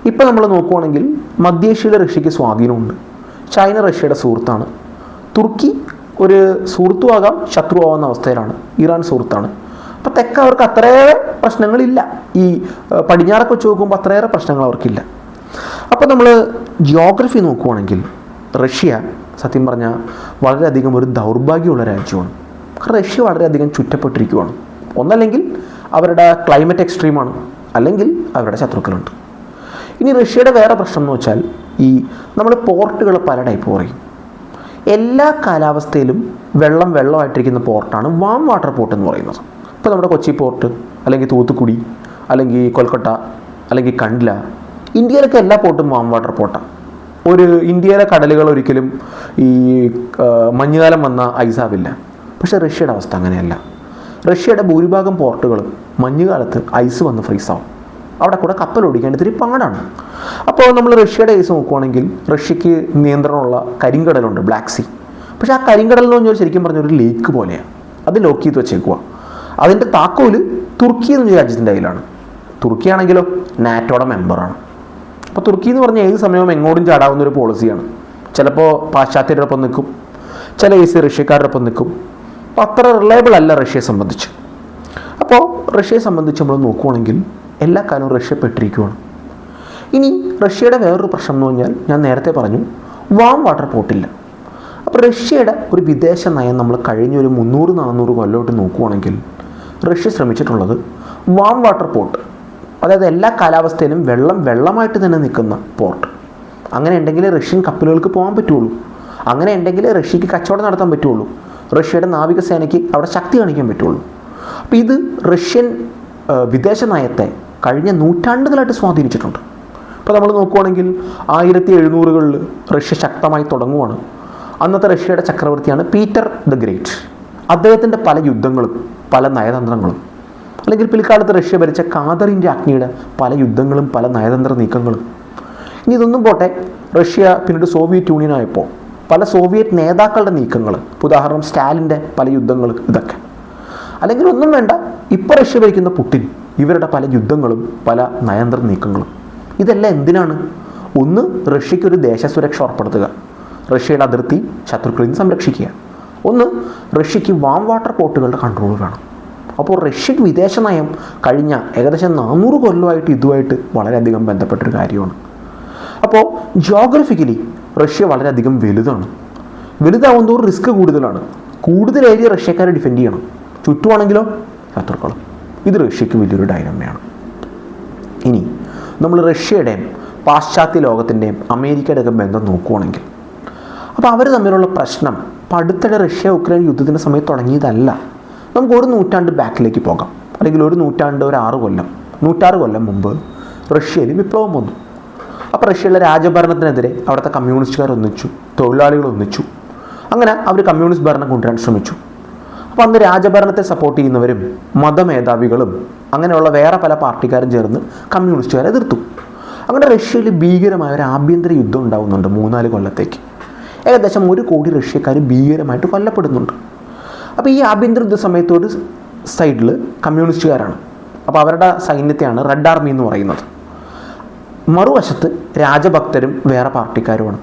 ഇപ്പോൾ നമ്മൾ നോക്കുവാണെങ്കിൽ മധ്യേഷ്യയിലെ റഷ്യയ്ക്ക് സ്വാധീനമുണ്ട്. ചൈന റഷ്യയുടെ സുഹൃത്താണ്. തുർക്കി ഒരു സുഹൃത്തുമാകാം ശത്രുവാകുന്ന അവസ്ഥയിലാണ്. ഇറാൻ സുഹൃത്താണ്. അപ്പോൾ തെക്ക് അവർക്ക് അത്രയേറെ പ്രശ്നങ്ങളില്ല. ഈ പടിഞ്ഞാറൊക്കെ വെച്ച് നോക്കുമ്പോൾ അത്രയേറെ പ്രശ്നങ്ങൾ അവർക്കില്ല. അപ്പോൾ നമ്മൾ ജിയോഗ്രഫി നോക്കുവാണെങ്കിൽ റഷ്യ സത്യം പറഞ്ഞാൽ വളരെയധികം ഒരു ദൗർഭാഗ്യമുള്ള രാജ്യമാണ്. കാരണം റഷ്യ വളരെയധികം ചുറ്റപ്പെട്ടിരിക്കുകയാണ് ഒന്നല്ലെങ്കിൽ അവരുടെ ക്ലൈമറ്റ് എക്സ്ട്രീമാണ് അല്ലെങ്കിൽ അവരുടെ ശത്രുക്കളുണ്ട്. ഇനി റഷ്യയുടെ വേറെ പ്രശ്നം എന്ന് വെച്ചാൽ ഈ നമ്മൾ പോർട്ടുകൾ പല ടൈപ്പ് പറയും. എല്ലാ കാലാവസ്ഥയിലും വെള്ളം വെള്ളമായിട്ടിരിക്കുന്ന പോർട്ടാണ് വാം വാട്ടർ പോർട്ട് എന്ന് പറയുന്നത്. ഇപ്പോൾ നമ്മുടെ കൊച്ചി പോർട്ട് അല്ലെങ്കിൽ തൂത്തുക്കുടി അല്ലെങ്കിൽ കൊൽക്കട്ട അല്ലെങ്കിൽ കണ്ട്ല ഇന്ത്യയിലൊക്കെ എല്ലാ പോർട്ടും വാം വാട്ടർ പോർട്ടാണ് ഒരു ഇന്ത്യയിലെ കടലുകൾ ഒരിക്കലും ഈ മഞ്ഞുകാലം വന്ന ഐസാവില്ല. പക്ഷേ റഷ്യയുടെ അവസ്ഥ അങ്ങനെയല്ല. റഷ്യയുടെ ഭൂരിഭാഗം പോർട്ടുകളും മഞ്ഞുകാലത്ത് ഐസ് വന്ന് ഫ്രീസാവും അവിടെ കൂടെ കപ്പൽ ഓടിക്കാൻ ഇത്തിരി പാടാണ്. അപ്പോൾ നമ്മൾ റഷ്യയുടെ കേസ് നോക്കുവാണെങ്കിൽ റഷ്യക്ക് നിയന്ത്രണമുള്ള കരിങ്കടലുണ്ട് ബ്ലാക്ക് സീ പക്ഷെ ആ കരിങ്കടൽ എന്ന് പറഞ്ഞാൽ ശരിക്കും പറഞ്ഞ ഒരു ലേക്ക് പോലെയാണ് അത് ലോക്ക് ചെയ്ത് വെച്ചേക്കുക അതിന്റെ താക്കോൽ തുർക്കി എന്ന രാജ്യത്തിന്റെ കയ്യിലാണ്. തുർക്കി ആണെങ്കിലോ നാറ്റോയുടെ മെമ്പറാണ് അപ്പോൾ തുർക്കി എന്ന് പറഞ്ഞാൽ ഏത് സമയവും എങ്ങോടും ചാടാവുന്ന ഒരു പോളിസിയാണ് ചിലപ്പോൾ പാശ്ചാത്യരോടൊപ്പം നിൽക്കും. ചില കേസ് റഷ്യക്കാരോടൊപ്പം നിൽക്കും. അപ്പോൾ അത്ര റിലയബിൾ അല്ല റഷ്യയെ സംബന്ധിച്ച്. അപ്പോൾ റഷ്യയെ സംബന്ധിച്ച് നമ്മൾ നോക്കുവാണെങ്കിൽ എല്ലാ കാലവും റഷ്യ പെട്ടിരിക്കുകയാണ് ഇനി റഷ്യയുടെ വേറൊരു പ്രശ്നം എന്ന് പറഞ്ഞാൽ ഞാൻ നേരത്തെ പറഞ്ഞു വാം വാട്ടർ പോട്ടില്ല അപ്പോൾ റഷ്യയുടെ ഒരു വിദേശ നയം നമ്മൾ കഴിഞ്ഞ ഒരു മുന്നൂറ് നാനൂറ് കൊല്ലോട്ട് നോക്കുവാണെങ്കിൽ റഷ്യ ശ്രമിച്ചിട്ടുള്ളത് വാം വാട്ടർ പോർട്ട് അതായത് എല്ലാ കാലാവസ്ഥയിലും വെള്ളം വെള്ളമായിട്ട് തന്നെ നിൽക്കുന്ന പോർട്ട് അങ്ങനെ ഉണ്ടെങ്കിൽ റഷ്യൻ കപ്പലുകൾക്ക് പോകാൻ പറ്റുള്ളൂ. അങ്ങനെ ഉണ്ടെങ്കിൽ റഷ്യക്ക് കച്ചവടം നടത്താൻ പറ്റുള്ളൂ. റഷ്യയുടെ നാവികസേനയ്ക്ക് അവിടെ ശക്തി കാണിക്കാൻ പറ്റുള്ളൂ. അപ്പോൾ ഇത് റഷ്യൻ വിദേശ നയത്തെ കഴിഞ്ഞ നൂറ്റാണ്ടുകളായിട്ട് സ്വാധീനിച്ചിട്ടുണ്ട്. ഇപ്പോൾ നമ്മൾ നോക്കുവാണെങ്കിൽ ആയിരത്തി എഴുന്നൂറുകളിൽ റഷ്യ ശക്തമായി തുടങ്ങുവാണ്. അന്നത്തെ റഷ്യയുടെ ചക്രവർത്തിയാണ് പീറ്റർ ദ ഗ്രേറ്റ്. അദ്ദേഹത്തിന്റെ പല യുദ്ധങ്ങളും പല നയതന്ത്രങ്ങളും അല്ലെങ്കിൽ പിൽക്കാലത്ത് റഷ്യ ഭരിച്ച കാതറിന്റെ അഗ്നിയുടെ പല യുദ്ധങ്ങളും പല നയതന്ത്ര നീക്കങ്ങളും. ഇനി ഇതൊന്നും പോട്ടെ റഷ്യ പിന്നീട് സോവിയറ്റ് യൂണിയൻ ആയപ്പോൾ പല സോവിയറ്റ് നേതാക്കളുടെ നീക്കങ്ങൾ ഉദാഹരണം സ്റ്റാലിന്റെ പല യുദ്ധങ്ങൾ ഇതൊക്കെ. അല്ലെങ്കിൽ ഒന്നും വേണ്ട ഇപ്പോൾ റഷ്യ ഭരിക്കുന്ന പുട്ടിൻ ഇവരുടെ പല യുദ്ധങ്ങളും പല നയന്ത്ര നീക്കങ്ങളും. ഇതെല്ലാം എന്തിനാണ്? ഒന്ന് റഷ്യയ്ക്കൊരു ദേശസുരക്ഷ ഉറപ്പെടുത്തുക. റഷ്യയുടെ അതിർത്തി ശത്രുക്കളിൽ നിന്ന് സംരക്ഷിക്കുക. ഒന്ന് റഷ്യയ്ക്ക് വാം വാട്ടർ പോർട്ടുകളുടെ കൺട്രോൾ വേണം. അപ്പോൾ റഷ്യൻ വിദേശ നയം കഴിഞ്ഞ ഏകദേശം നാനൂറ് കൊല്ലമായിട്ട് ഇതുമായിട്ട് വളരെയധികം ബന്ധപ്പെട്ടൊരു കാര്യമാണ്. അപ്പോൾ ജോഗ്രഫിക്കലി റഷ്യ വളരെയധികം വലുതാണ്. വലുതാവുന്നതോറും റിസ്ക് കൂടുതലാണ്. കൂടുതൽ ഏരിയ റഷ്യക്കാരെ ഡിഫെൻഡ് ചെയ്യണം. ചുറ്റുവാണെങ്കിലോ ശത്രുക്കളും. ഇത് റഷ്യക്ക് വലിയൊരു ഡൈനമയാണ്. ഇനി നമ്മൾ റഷ്യയുടെയും പാശ്ചാത്യ ലോകത്തിന്റെയും അമേരിക്കയുടെ ഒക്കെ ബന്ധം നോക്കുവാണെങ്കിൽ അപ്പോൾ അവർ തമ്മിലുള്ള പ്രശ്നം ഇപ്പോൾ അടുത്തിടെ റഷ്യ ഉക്രൈൻ യുദ്ധത്തിന്റെ സമയത്ത് തുടങ്ങിയതല്ല. നമുക്ക് ഒരു നൂറ്റാണ്ട് ബാക്കിലേക്ക് പോകാം. അല്ലെങ്കിൽ ഒരു നൂറ്റാണ്ട് ഒരു ആറ് കൊല്ലം നൂറ്റാറ് കൊല്ലം മുമ്പ് റഷ്യയിൽ വിപ്ലവം വന്നു. അപ്പോൾ റഷ്യയിലെ രാജഭരണത്തിനെതിരെ അവിടുത്തെ കമ്മ്യൂണിസ്റ്റുകാർ ഒന്നിച്ചു തൊഴിലാളികൾ ഒന്നിച്ചു. അങ്ങനെ അവർ കമ്മ്യൂണിസ്റ്റ് ഭരണം കൊണ്ടുവരാൻ ശ്രമിച്ചു. അപ്പോൾ അന്ന് രാജഭരണത്തെ സപ്പോർട്ട് ചെയ്യുന്നവരും മതമേധാവികളും അങ്ങനെയുള്ള വേറെ പല പാർട്ടിക്കാരും ചേർന്ന് കമ്മ്യൂണിസ്റ്റുകാരെ എതിർത്തു. അങ്ങനെ റഷ്യയിൽ ഭീകരമായ ഒരു ആഭ്യന്തര യുദ്ധം ഉണ്ടാകുന്നുണ്ട് മൂന്നാൽ കൊല്ലത്തേക്ക്. ഏകദേശം ഒരു കോടി റഷ്യക്കാർ ഭീകരമായിട്ട് കൊല്ലപ്പെടുന്നുണ്ട്. അപ്പോൾ ഈ ആഭ്യന്തര യുദ്ധ സമയത്തോട് സൈഡിൽ കമ്മ്യൂണിസ്റ്റുകാരാണ്. അപ്പോൾ അവരുടെ സൈന്യത്തെയാണ് റെഡ് ആർമി എന്ന് പറയുന്നത്. മറുവശത്ത് രാജഭക്തരും വേറെ പാർട്ടിക്കാരുമാണ്.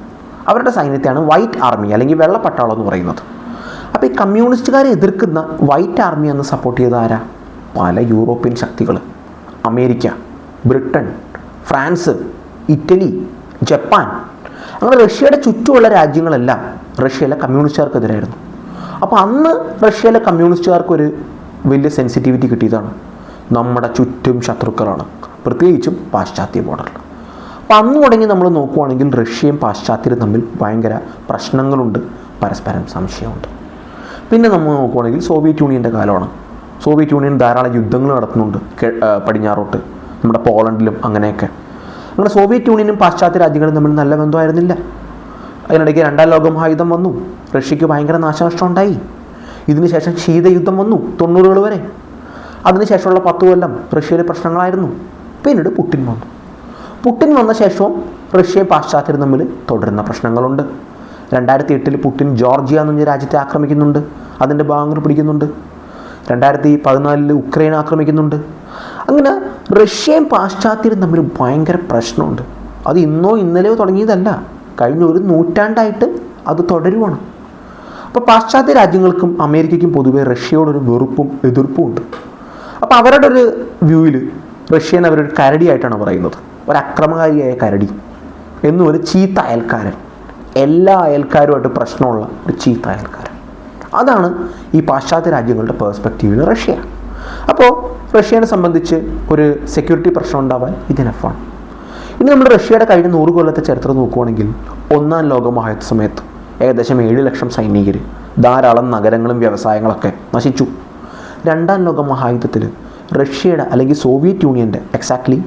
അവരുടെ സൈന്യത്തെയാണ് വൈറ്റ് ആർമി അല്ലെങ്കിൽ വെള്ളപ്പട്ടാളം എന്ന് പറയുന്നത്. അപ്പോൾ ഈ കമ്മ്യൂണിസ്റ്റുകാരെ എതിർക്കുന്ന വൈറ്റ് ആർമി എന്ന് സപ്പോർട്ട് ചെയ്ത ആരാ? പല യൂറോപ്യൻ ശക്തികൾ America Britain France Italy Japan. അങ്ങനെ റഷ്യയുടെ ചുറ്റുമുള്ള രാജ്യങ്ങളെല്ലാം റഷ്യയിലെ കമ്മ്യൂണിസ്റ്റുകാർക്കെതിരായിരുന്നു. അപ്പോൾ അന്ന് റഷ്യയിലെ കമ്മ്യൂണിസ്റ്റുകാർക്കൊരു വലിയ സെൻസിറ്റിവിറ്റി കിട്ടിയതാണ്. നമ്മുടെ ചുറ്റും ശത്രുക്കളാണ്. പ്രത്യേകിച്ചും പാശ്ചാത്യ ബോർഡറിൽ അപ്പോൾ അന്ന് തുടങ്ങി നമ്മൾ നോക്കുവാണെങ്കിൽ റഷ്യയും പാശ്ചാത്യരും തമ്മിൽ ഭയങ്കര പ്രശ്നങ്ങളുണ്ട്. പരസ്പരം സംശയമുണ്ട്. പിന്നെ നമ്മൾ നോക്കുവാണെങ്കിൽ സോവിയറ്റ് യൂണിയന്റെ കാലമാണ്. സോവിയറ്റ് യൂണിയൻ ധാരാളം യുദ്ധങ്ങൾ നടത്തുന്നുണ്ട് പടിഞ്ഞാറോട്ട് നമ്മുടെ പോളണ്ടിലും അങ്ങനെയൊക്കെ. നമ്മുടെ സോവിയറ്റ് യൂണിയനും പാശ്ചാത്യ രാജ്യങ്ങളും തമ്മിൽ നല്ല ബന്ധമായിരുന്നില്ല. അതിനിടയ്ക്ക് രണ്ടാം ലോക മഹായുദ്ധം വന്നു. റഷ്യക്ക് ഭയങ്കര നാശനഷ്ടം ഉണ്ടായി ഇതിനുശേഷം ശീതയുദ്ധം വന്നു തൊണ്ണൂറുകൾ വരെ. അതിനുശേഷമുള്ള പത്ത് കൊല്ലം റഷ്യയിലെ പ്രശ്നങ്ങളായിരുന്നു. പിന്നീട് പുട്ടിൻ വന്നു. പുട്ടിൻ വന്ന ശേഷവും റഷ്യയും പാശ്ചാത്യരും തമ്മിൽ തുടരുന്ന പ്രശ്നങ്ങളുണ്ട്. രണ്ടായിരത്തി എട്ടിൽ പുട്ടിൻ ജോർജിയ എന്ന രാജ്യത്തെ ആക്രമിക്കുന്നുണ്ട്. അതിന്റെ ഭാഗങ്ങൾ പിടിക്കുന്നുണ്ട്. രണ്ടായിരത്തി പതിനാലിൽ ഉക്രൈൻ ആക്രമിക്കുന്നുണ്ട്. അങ്ങനെ റഷ്യയും പാശ്ചാത്യരും തമ്മിൽ ഭയങ്കര പ്രശ്നമുണ്ട്. അത് ഇന്നോ ഇന്നലെയോ തുടങ്ങിയതല്ല. കഴിഞ്ഞ ഒരു നൂറ്റാണ്ടായിട്ട് അത് തുടരുവാണ്. അപ്പോൾ പാശ്ചാത്യ രാജ്യങ്ങൾക്കും അമേരിക്കയ്ക്കും പൊതുവെ റഷ്യയോടൊരു വെറുപ്പും എതിർപ്പും ഉണ്ട്. അപ്പോൾ അവരുടെ ഒരു വ്യൂവിൽ റഷ്യൻ അവരൊരു കരടിയായിട്ടാണ് പറയുന്നത്. ഒരു അക്രമകാരിയായ കരടി. എന്നും ഒരു ചീത്ത അയൽക്കാരൻ. എല്ലാ അയൽക്കാരുമായിട്ട് പ്രശ്നമുള്ള ഒരു ചീത്ത അയൽക്കാരൻ. അതാണ് ഈ പാശ്ചാത്യ രാജ്യങ്ങളുടെ പേഴ്സ്പെക്റ്റീവിൽ റഷ്യ. അപ്പോൾ റഷ്യനെ സംബന്ധിച്ച് ഒരു സെക്യൂരിറ്റി പ്രശ്നം ഉണ്ടാവാൻ ഇതിനെഫാണ് ഇനി നമ്മൾ റഷ്യയുടെ കഴിഞ്ഞ നൂറ് കൊല്ലത്തെ ചരിത്രം നോക്കുകയാണെങ്കിൽ ഒന്നാം ലോക മഹായുദ്ധ സമയത്ത് ഏകദേശം ഏഴ് ലക്ഷം സൈനികർ ധാരാളം നഗരങ്ങളും വ്യവസായങ്ങളൊക്കെ നശിച്ചു. രണ്ടാം ലോക മഹായുദ്ധത്തിൽ റഷ്യയുടെ അല്ലെങ്കിൽ സോവിയറ്റ് യൂണിയന്റെ എക്സാക്ട്ലി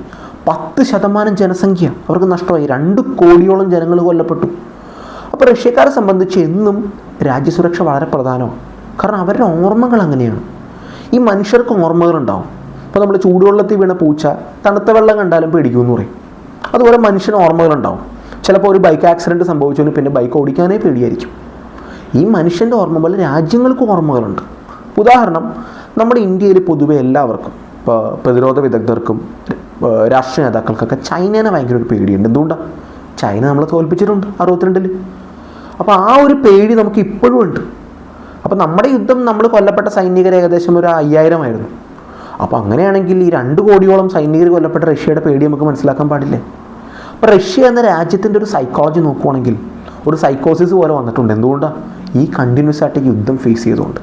പത്ത് ശതമാനം ജനസംഖ്യ അവർക്ക് നഷ്ടമായി. രണ്ട് കോടിയോളം ജനങ്ങൾ കൊല്ലപ്പെട്ടു. അപ്പോൾ റഷ്യക്കാരെ സംബന്ധിച്ച് എന്നും രാജ്യസുരക്ഷ വളരെ പ്രധാനമാണ്. കാരണം അവരുടെ ഓർമ്മകൾ അങ്ങനെയാണ്. ഈ മനുഷ്യർക്ക് ഓർമ്മകളുണ്ടാവും. ഇപ്പോൾ നമ്മൾ ചൂടുവെള്ളത്തിൽ വീണ പൂച്ച തണുത്ത വെള്ളം കണ്ടാലും പേടിക്കുമെന്ന് പറയും. അതുപോലെ മനുഷ്യന് ഓർമ്മകളുണ്ടാവും. ചിലപ്പോൾ ഒരു ബൈക്ക് ആക്സിഡന്റ് സംഭവിച്ചവന് പിന്നെ ബൈക്ക് ഓടിക്കാനേ പേടിയായിരിക്കും. ഈ മനുഷ്യന്റെ ഓർമ്മ പോലെ രാജ്യങ്ങൾക്ക് ഓർമ്മകളുണ്ട്. ഉദാഹരണം നമ്മുടെ ഇന്ത്യയിൽ പൊതുവെ എല്ലാവർക്കും ഇപ്പോൾ പ്രതിരോധ വിദഗ്ധർക്കും രാഷ്ട്രീയ നേതാക്കൾക്കൊക്കെ ചൈനേനെ ഭയങ്കര ഒരു പേടിയുണ്ട്. എന്തുകൊണ്ടാണ് ചൈന നമ്മളെ തോൽപ്പിച്ചിട്ടുണ്ട് അറുപത്തിരണ്ടിൽ അപ്പോൾ ആ ഒരു പേടി നമുക്ക് ഇപ്പോഴും ഉണ്ട്. അപ്പോൾ നമ്മുടെ യുദ്ധം നമ്മൾ കൊല്ലപ്പെട്ട സൈനികർ ഏകദേശം ഒരു അയ്യായിരമായിരുന്നു അപ്പോൾ അങ്ങനെയാണെങ്കിൽ ഈ രണ്ട് കോടിയോളം സൈനികർ കൊല്ലപ്പെട്ട റഷ്യയുടെ പേടി നമുക്ക് മനസ്സിലാക്കാൻ പാടില്ലേ? അപ്പോൾ റഷ്യ എന്ന രാജ്യത്തിന്റെ ഒരു സൈക്കോളജി നോക്കുവാണെങ്കിൽ ഒരു സൈക്കോസിസ് പോലെ വന്നിട്ടുണ്ട്. എന്തുകൊണ്ടാണ് ഈ കണ്ടിന്യൂസ് ആയിട്ട് യുദ്ധം ഫേസ് ചെയ്തുകൊണ്ട്.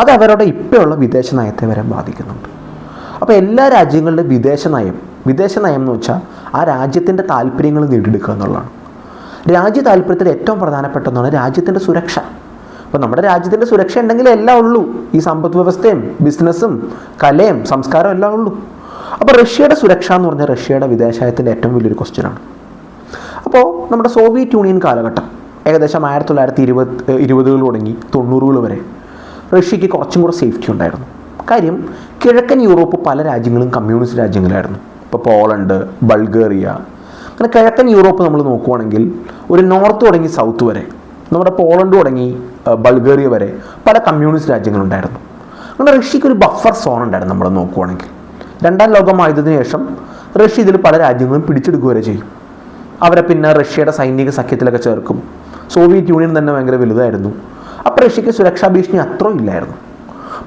അത് അവരുടെ ഇപ്പോഴുള്ള വിദേശ നയത്തെ വരെ ബാധിക്കുന്നുണ്ട്. അപ്പോൾ എല്ലാ രാജ്യങ്ങളുടെ വിദേശ നയം വിദേശ നയം എന്ന് വെച്ചാൽ ആ രാജ്യത്തിന്റെ താല്പര്യങ്ങൾ നേടിയെടുക്കുക എന്നുള്ളതാണ്. രാജ്യ താല്പര്യത്തിൽ ഏറ്റവും പ്രധാനപ്പെട്ട ഒന്നാണ് രാജ്യത്തിന്റെ സുരക്ഷ. അപ്പോൾ നമ്മുടെ രാജ്യത്തിന്റെ സുരക്ഷ ഉണ്ടെങ്കിൽ എല്ലാം ഉള്ളൂ. ഈ സമ്പദ് വ്യവസ്ഥയും ബിസിനസ്സും കലയും സംസ്കാരവും എല്ലാം ഉള്ളൂ. അപ്പോൾ റഷ്യയുടെ സുരക്ഷ എന്ന് പറഞ്ഞാൽ റഷ്യയുടെ വിദേശനയത്തിന്റെ ഏറ്റവും വലിയൊരു ക്വസ്റ്റ്യനാണ് അപ്പോൾ നമ്മുടെ സോവിയറ്റ് യൂണിയൻ കാലഘട്ടം ഏകദേശം ആയിരത്തി തൊള്ളായിരത്തി ഇരുപത് ഇരുപതുകൾ തുടങ്ങി തൊണ്ണൂറുകൾ വരെ റഷ്യക്ക് കുറച്ചും കൂടെ സേഫ്റ്റി ഉണ്ടായിരുന്നു. കാര്യം കിഴക്കൻ യൂറോപ്പ് പല രാജ്യങ്ങളും കമ്മ്യൂണിസ്റ്റ് രാജ്യങ്ങളായിരുന്നു. ഇപ്പോൾ പോളണ്ട് ബൾഗേറിയ അങ്ങനെ കിഴക്കൻ യൂറോപ്പ് നമ്മൾ നോക്കുവാണെങ്കിൽ ഒരു നോർത്ത് തുടങ്ങി സൗത്ത് വരെ നമ്മുടെ പോളണ്ട് തുടങ്ങി ബൾഗേറിയ വരെ പല കമ്മ്യൂണിസ്റ്റ് രാജ്യങ്ങളുണ്ടായിരുന്നു. അങ്ങനെ റഷ്യക്ക് ഒരു ബഫർ സോൺ ഉണ്ടായിരുന്നു നമ്മൾ നോക്കുവാണെങ്കിൽ. രണ്ടാം ലോകമായതിനു ശേഷം റഷ്യ ഇതിൽ പല രാജ്യങ്ങളും പിടിച്ചെടുക്കുക വരെ ചെയ്യും. അവരെ പിന്നെ റഷ്യയുടെ സൈനിക സഖ്യത്തിലൊക്കെ ചേർക്കും. സോവിയറ്റ് യൂണിയൻ തന്നെ ഭയങ്കര വലുതായിരുന്നു. അപ്പോൾ റഷ്യക്ക് സുരക്ഷാ ഭീഷണി അത്രയും ഇല്ലായിരുന്നു.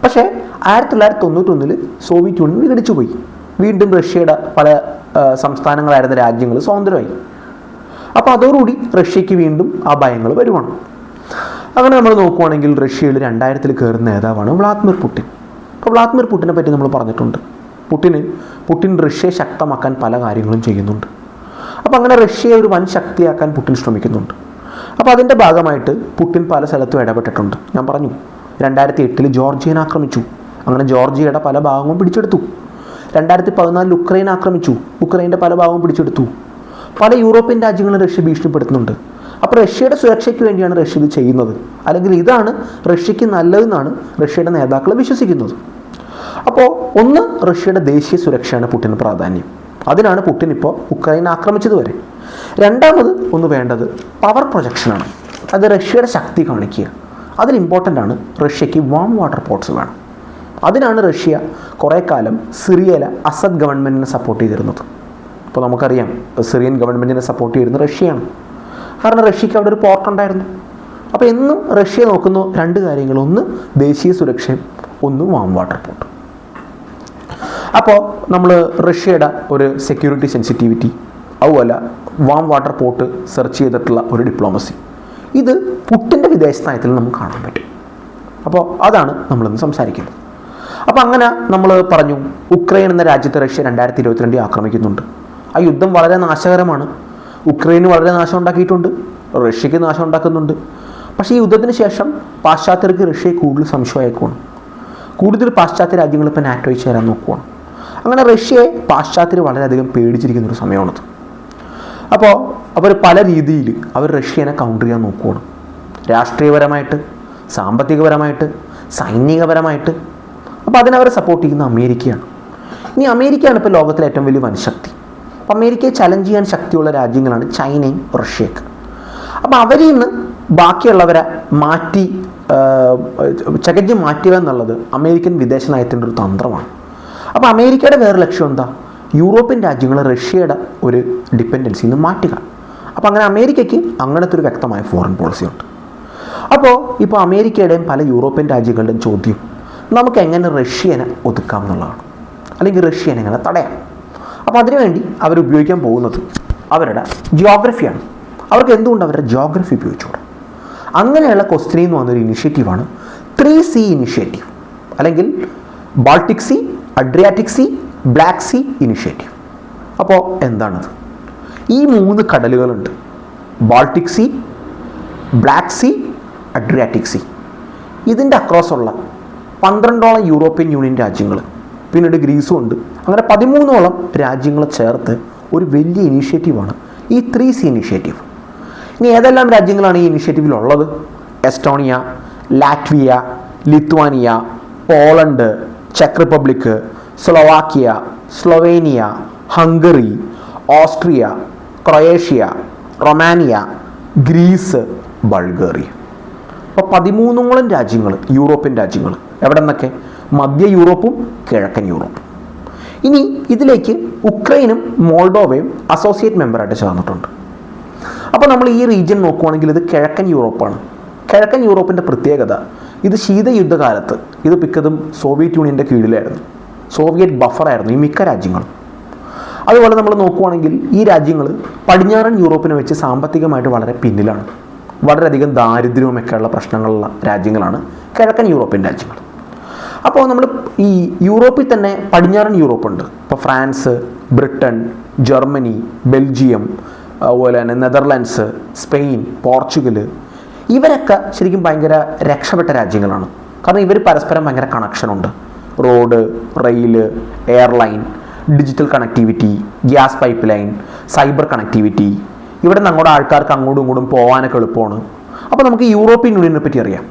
പക്ഷേ ആയിരത്തി തൊള്ളായിരത്തി തൊണ്ണൂറ്റൊന്നിൽ സോവിയറ്റ് യൂണിയൻ വിഘടിച്ചു പോയി വീണ്ടും റഷ്യയുടെ പല സംസ്ഥാനങ്ങളായിരുന്ന രാജ്യങ്ങൾ സ്വതന്ത്രമായി. അപ്പോൾ അതോടുകൂടി റഷ്യക്ക് വീണ്ടും ആ ഭയങ്ങൾ വരുവാണ്. അങ്ങനെ നമ്മൾ നോക്കുവാണെങ്കിൽ റഷ്യയിൽ രണ്ടായിരത്തിൽ കയറുന്ന നേതാവാണ് വ്ളാദിമിർ പുടിൻ. അപ്പോൾ വ്ളാദിമിർ പുടിനെ പറ്റി നമ്മൾ പറഞ്ഞിട്ടുണ്ട്. പുടിന് പുടിൻ റഷ്യയെ ശക്തമാക്കാൻ പല കാര്യങ്ങളും ചെയ്യുന്നുണ്ട്. അപ്പോൾ അങ്ങനെ റഷ്യയെ ഒരു വൻ ശക്തിയാക്കാൻ പുടിൻ ശ്രമിക്കുന്നുണ്ട്. അപ്പോൾ അതിന്റെ ഭാഗമായിട്ട് പുടിൻ പല സ്ഥലത്തും ഇടപെട്ടിട്ടുണ്ട്. ഞാൻ പറഞ്ഞു രണ്ടായിരത്തി എട്ടിൽ ജോർജിയനെ ആക്രമിച്ചു. അങ്ങനെ ജോർജിയയുടെ പല ഭാഗങ്ങളും പിടിച്ചെടുത്തു. രണ്ടായിരത്തി പതിനാലിൽ ഉക്രൈൻ ആക്രമിച്ചു. ഉക്രൈന്റെ പല ഭാഗവും പിടിച്ചെടുത്തു. പല യൂറോപ്യൻ രാജ്യങ്ങളും റഷ്യ ഭീഷണിപ്പെടുത്തുന്നുണ്ട്. അപ്പോൾ റഷ്യയുടെ സുരക്ഷയ്ക്ക് വേണ്ടിയാണ് റഷ്യ ഇത് ചെയ്യുന്നത്. അല്ലെങ്കിൽ ഇതാണ് റഷ്യയ്ക്ക് നല്ലതെന്നാണ് റഷ്യയുടെ നേതാക്കൾ വിശ്വസിക്കുന്നത്. അപ്പോൾ ഒന്ന് റഷ്യയുടെ ദേശീയ സുരക്ഷയാണ് പുട്ടിന് പ്രാധാന്യം. അതിനാണ് പുട്ടിൻ ഇപ്പോൾ ഉക്രൈൻ ആക്രമിച്ചത് വരെ. രണ്ടാമത് ഒന്ന് വേണ്ടത് പവർ പ്രൊജക്ഷനാണ് അത് റഷ്യയുടെ ശക്തി കാണിക്കുക. അതിൽ ഇമ്പോർട്ടന്റ് ആണ് റഷ്യയ്ക്ക് വാം വാട്ടർ പോർട്ട്സ് വേണം. അതിനാണ് റഷ്യ കുറേ കാലം സിറിയയിലെ അസദ് ഗവൺമെന്റിനെ സപ്പോർട്ട് ചെയ്തിരുന്നത്. ഇപ്പോൾ നമുക്കറിയാം സിറിയൻ ഗവൺമെന്റിനെ സപ്പോർട്ട് ചെയ്തിരുന്നത് റഷ്യയാണ്. കാരണം റഷ്യക്ക് അവിടെ ഒരു പോർട്ട് ഉണ്ടായിരുന്നു. അപ്പോൾ എന്നും റഷ്യ നോക്കുന്ന രണ്ട് കാര്യങ്ങൾ. ഒന്ന് ദേശീയ സുരക്ഷയും ഒന്ന് വാം വാട്ടർ പോർട്ട് അപ്പോൾ നമ്മൾ റഷ്യയുടെ ഒരു സെക്യൂരിറ്റി സെൻസിറ്റിവിറ്റി അതുപോലെ വാം വാട്ടർ പോർട്ട് സെർച്ച് ചെയ്തിട്ടുള്ള ഒരു ഡിപ്ലോമസി ഇത് പുട്ടിന്റെ വിദേശ നയത്തിൽ നമുക്ക് കാണാൻ പറ്റും. അപ്പോൾ അതാണ് നമ്മളിന്ന് സംസാരിക്കുന്നത്. അപ്പോൾ അങ്ങനെ നമ്മൾ പറഞ്ഞു ഉക്രൈൻ എന്ന രാജ്യത്തെ റഷ്യ രണ്ടായിരത്തി ഇരുപത്തിരണ്ടിൽ ആക്രമിക്കുന്നുണ്ട്. ആ യുദ്ധം വളരെ നാശകരമാണ്. ഉക്രൈന് വളരെ നാശം ഉണ്ടാക്കിയിട്ടുണ്ട് റഷ്യക്ക് നാശം ഉണ്ടാക്കുന്നുണ്ട്. പക്ഷേ ഈ യുദ്ധത്തിന് ശേഷം പാശ്ചാത്യർക്ക് റഷ്യയെ കൂടുതൽ സംശയമായിക്കോണം കൂടുതൽ പാശ്ചാത്യ രാജ്യങ്ങൾ ഇപ്പോൾ നാറ്റോയിൽ ചേരാൻ നോക്കുവാണ്. അങ്ങനെ റഷ്യയെ പാശ്ചാത്യർ വളരെയധികം പേടിച്ചിരിക്കുന്ന ഒരു സമയമാണത്. അപ്പോൾ അവർ പല രീതിയിൽ അവർ റഷ്യനെ കൗണ്ടർ ചെയ്യാൻ നോക്കുവാണ്. രാഷ്ട്രീയപരമായിട്ട് സാമ്പത്തികപരമായിട്ട് സൈനികപരമായിട്ട് അപ്പോൾ അതിനവരെ സപ്പോർട്ട് ചെയ്യുന്ന അമേരിക്കയാണ്. ഇനി അമേരിക്കയാണ് ഇപ്പോൾ ലോകത്തിലെ ഏറ്റവും വലിയ വൻശക്തി. അപ്പോൾ അമേരിക്കയെ ചലഞ്ച് ചെയ്യാൻ ശക്തിയുള്ള രാജ്യങ്ങളാണ് ചൈനയും റഷ്യയൊക്കെ. അപ്പോൾ അവരിൽ നിന്ന് ബാക്കിയുള്ളവരെ മാറ്റി ചകഞ്ഞ് മാറ്റുക എന്നുള്ളത് അമേരിക്കൻ വിദേശ നയത്തിന്റെ ഒരു തന്ത്രമാണ്. അപ്പോൾ അമേരിക്കയുടെ വേറെ ലക്ഷ്യം എന്താ? യൂറോപ്യൻ രാജ്യങ്ങൾ റഷ്യയുടെ ഒരു ഡിപ്പെൻഡൻസിയിൽ നിന്ന് മാറ്റുക. അപ്പോൾ അങ്ങനെ അമേരിക്കയ്ക്ക് അങ്ങനത്തെ ഒരു വ്യക്തമായ ഫോറിൻ പോളിസി ഉണ്ട്. അപ്പോൾ ഇപ്പോൾ അമേരിക്കയുടെയും പല യൂറോപ്യൻ രാജ്യങ്ങളുടെയും ചോദ്യം നമുക്ക് എങ്ങനെ റഷ്യനെ ഒതുക്കാം എന്നുള്ളതാണ്. അല്ലെങ്കിൽ റഷ്യനെ എങ്ങനെ തടയാം. അപ്പോൾ അതിനുവേണ്ടി അവർ ഉപയോഗിക്കാൻ പോകുന്നത് അവരുടെ ജിയോഗ്രഫിയാണ് അവർക്ക് എന്തുകൊണ്ട് അവരുടെ ജിയോഗ്രഫി ഉപയോഗിച്ചുകൂടാ? അങ്ങനെയുള്ള ക്വസ്റ്റിനിൽ നിന്ന് വന്നൊരു ഇനിഷ്യേറ്റീവാണ് ത്രീ സി ഇനിഷ്യേറ്റീവ് അല്ലെങ്കിൽ Baltic sea Adriatic sea Black sea initiative അപ്പോൾ എന്താണത്? ഈ മൂന്ന് കടലുകളുണ്ട്. Baltic sea Black sea Adriatic sea ഇതിന്റെ അക്രോസുള്ള പന്ത്രണ്ടോളം യൂറോപ്യൻ യൂണിയൻ രാജ്യങ്ങൾ പിന്നീട് ഗ്രീസും ഉണ്ട്. അങ്ങനെ പതിമൂന്നോളം രാജ്യങ്ങൾ ചേർത്ത് ഒരു വലിയ ഇനീഷ്യേറ്റീവാണ് ഈ ത്രീ സി ഇനീഷ്യേറ്റീവ് ഇനി ഏതെല്ലാം രാജ്യങ്ങളാണ് ഈ ഇനീഷ്യേറ്റീവിൽ ഉള്ളത്? Estonia Latvia Lithuania Poland check Republic Slovakia Slovenia Hungary Austria Croatia Romania Greece Bulgaria. അപ്പോൾ പതിമൂന്നോളം രാജ്യങ്ങൾ യൂറോപ്യൻ രാജ്യങ്ങൾ എവിടെ നിന്നൊക്കെ മധ്യ യൂറോപ്പും കിഴക്കൻ യൂറോപ്പും. ഇനി ഇതിലേക്ക് ഉക്രൈനും മോൾഡോവയും അസോസിയേറ്റ് മെമ്പറായിട്ട് ചേർന്നിട്ടുണ്ട്. അപ്പോൾ നമ്മൾ ഈ റീജിയൻ നോക്കുവാണെങ്കിൽ ഇത് കിഴക്കൻ യൂറോപ്പാണ്. കിഴക്കൻ യൂറോപ്പിന്റെ പ്രത്യേകത ഇത് ശീതയുദ്ധകാലത്ത് ഇത് മിക്കതും സോവിയറ്റ് യൂണിയന്റെ കീഴിലായിരുന്നു. സോവിയറ്റ് ബഫറായിരുന്നു ഈ മിക്ക രാജ്യങ്ങളും. അതുപോലെ നമ്മൾ നോക്കുവാണെങ്കിൽ ഈ രാജ്യങ്ങൾ പടിഞ്ഞാറൻ യൂറോപ്പിനെ വെച്ച് സാമ്പത്തികമായിട്ട് വളരെ പിന്നിലാണ്. വളരെയധികം ദാരിദ്ര്യവുമൊക്കെയുള്ള പ്രശ്നങ്ങളുള്ള രാജ്യങ്ങളാണ് കിഴക്കൻ യൂറോപ്യൻ രാജ്യങ്ങൾ. അപ്പോൾ നമ്മൾ ഈ യൂറോപ്പിൽ തന്നെ പടിഞ്ഞാറൻ യൂറോപ്പുണ്ട്. ഇപ്പോൾ ഫ്രാൻസ് ബ്രിട്ടൻ ജർമ്മനി ബെൽജിയം അതുപോലെ തന്നെ നെതർലാൻഡ്സ് സ്പെയിൻ പോർച്ചുഗൽ ഇവരൊക്കെ ശരിക്കും ഭയങ്കര രക്ഷപ്പെട്ട രാജ്യങ്ങളാണ്. കാരണം ഇവർ പരസ്പരം ഭയങ്കര കണക്ഷനുണ്ട് road rail airline digital connectivity gas pipeline cyber connectivity. ഇവിടെ നിന്ന് അങ്ങോട്ട് ആൾക്കാർക്ക് അങ്ങോട്ടും ഇങ്ങോട്ടും പോകാനൊക്കെ എളുപ്പമാണ്. അപ്പോൾ നമുക്ക് യൂറോപ്യൻ യൂണിയനെ പറ്റി അറിയാം.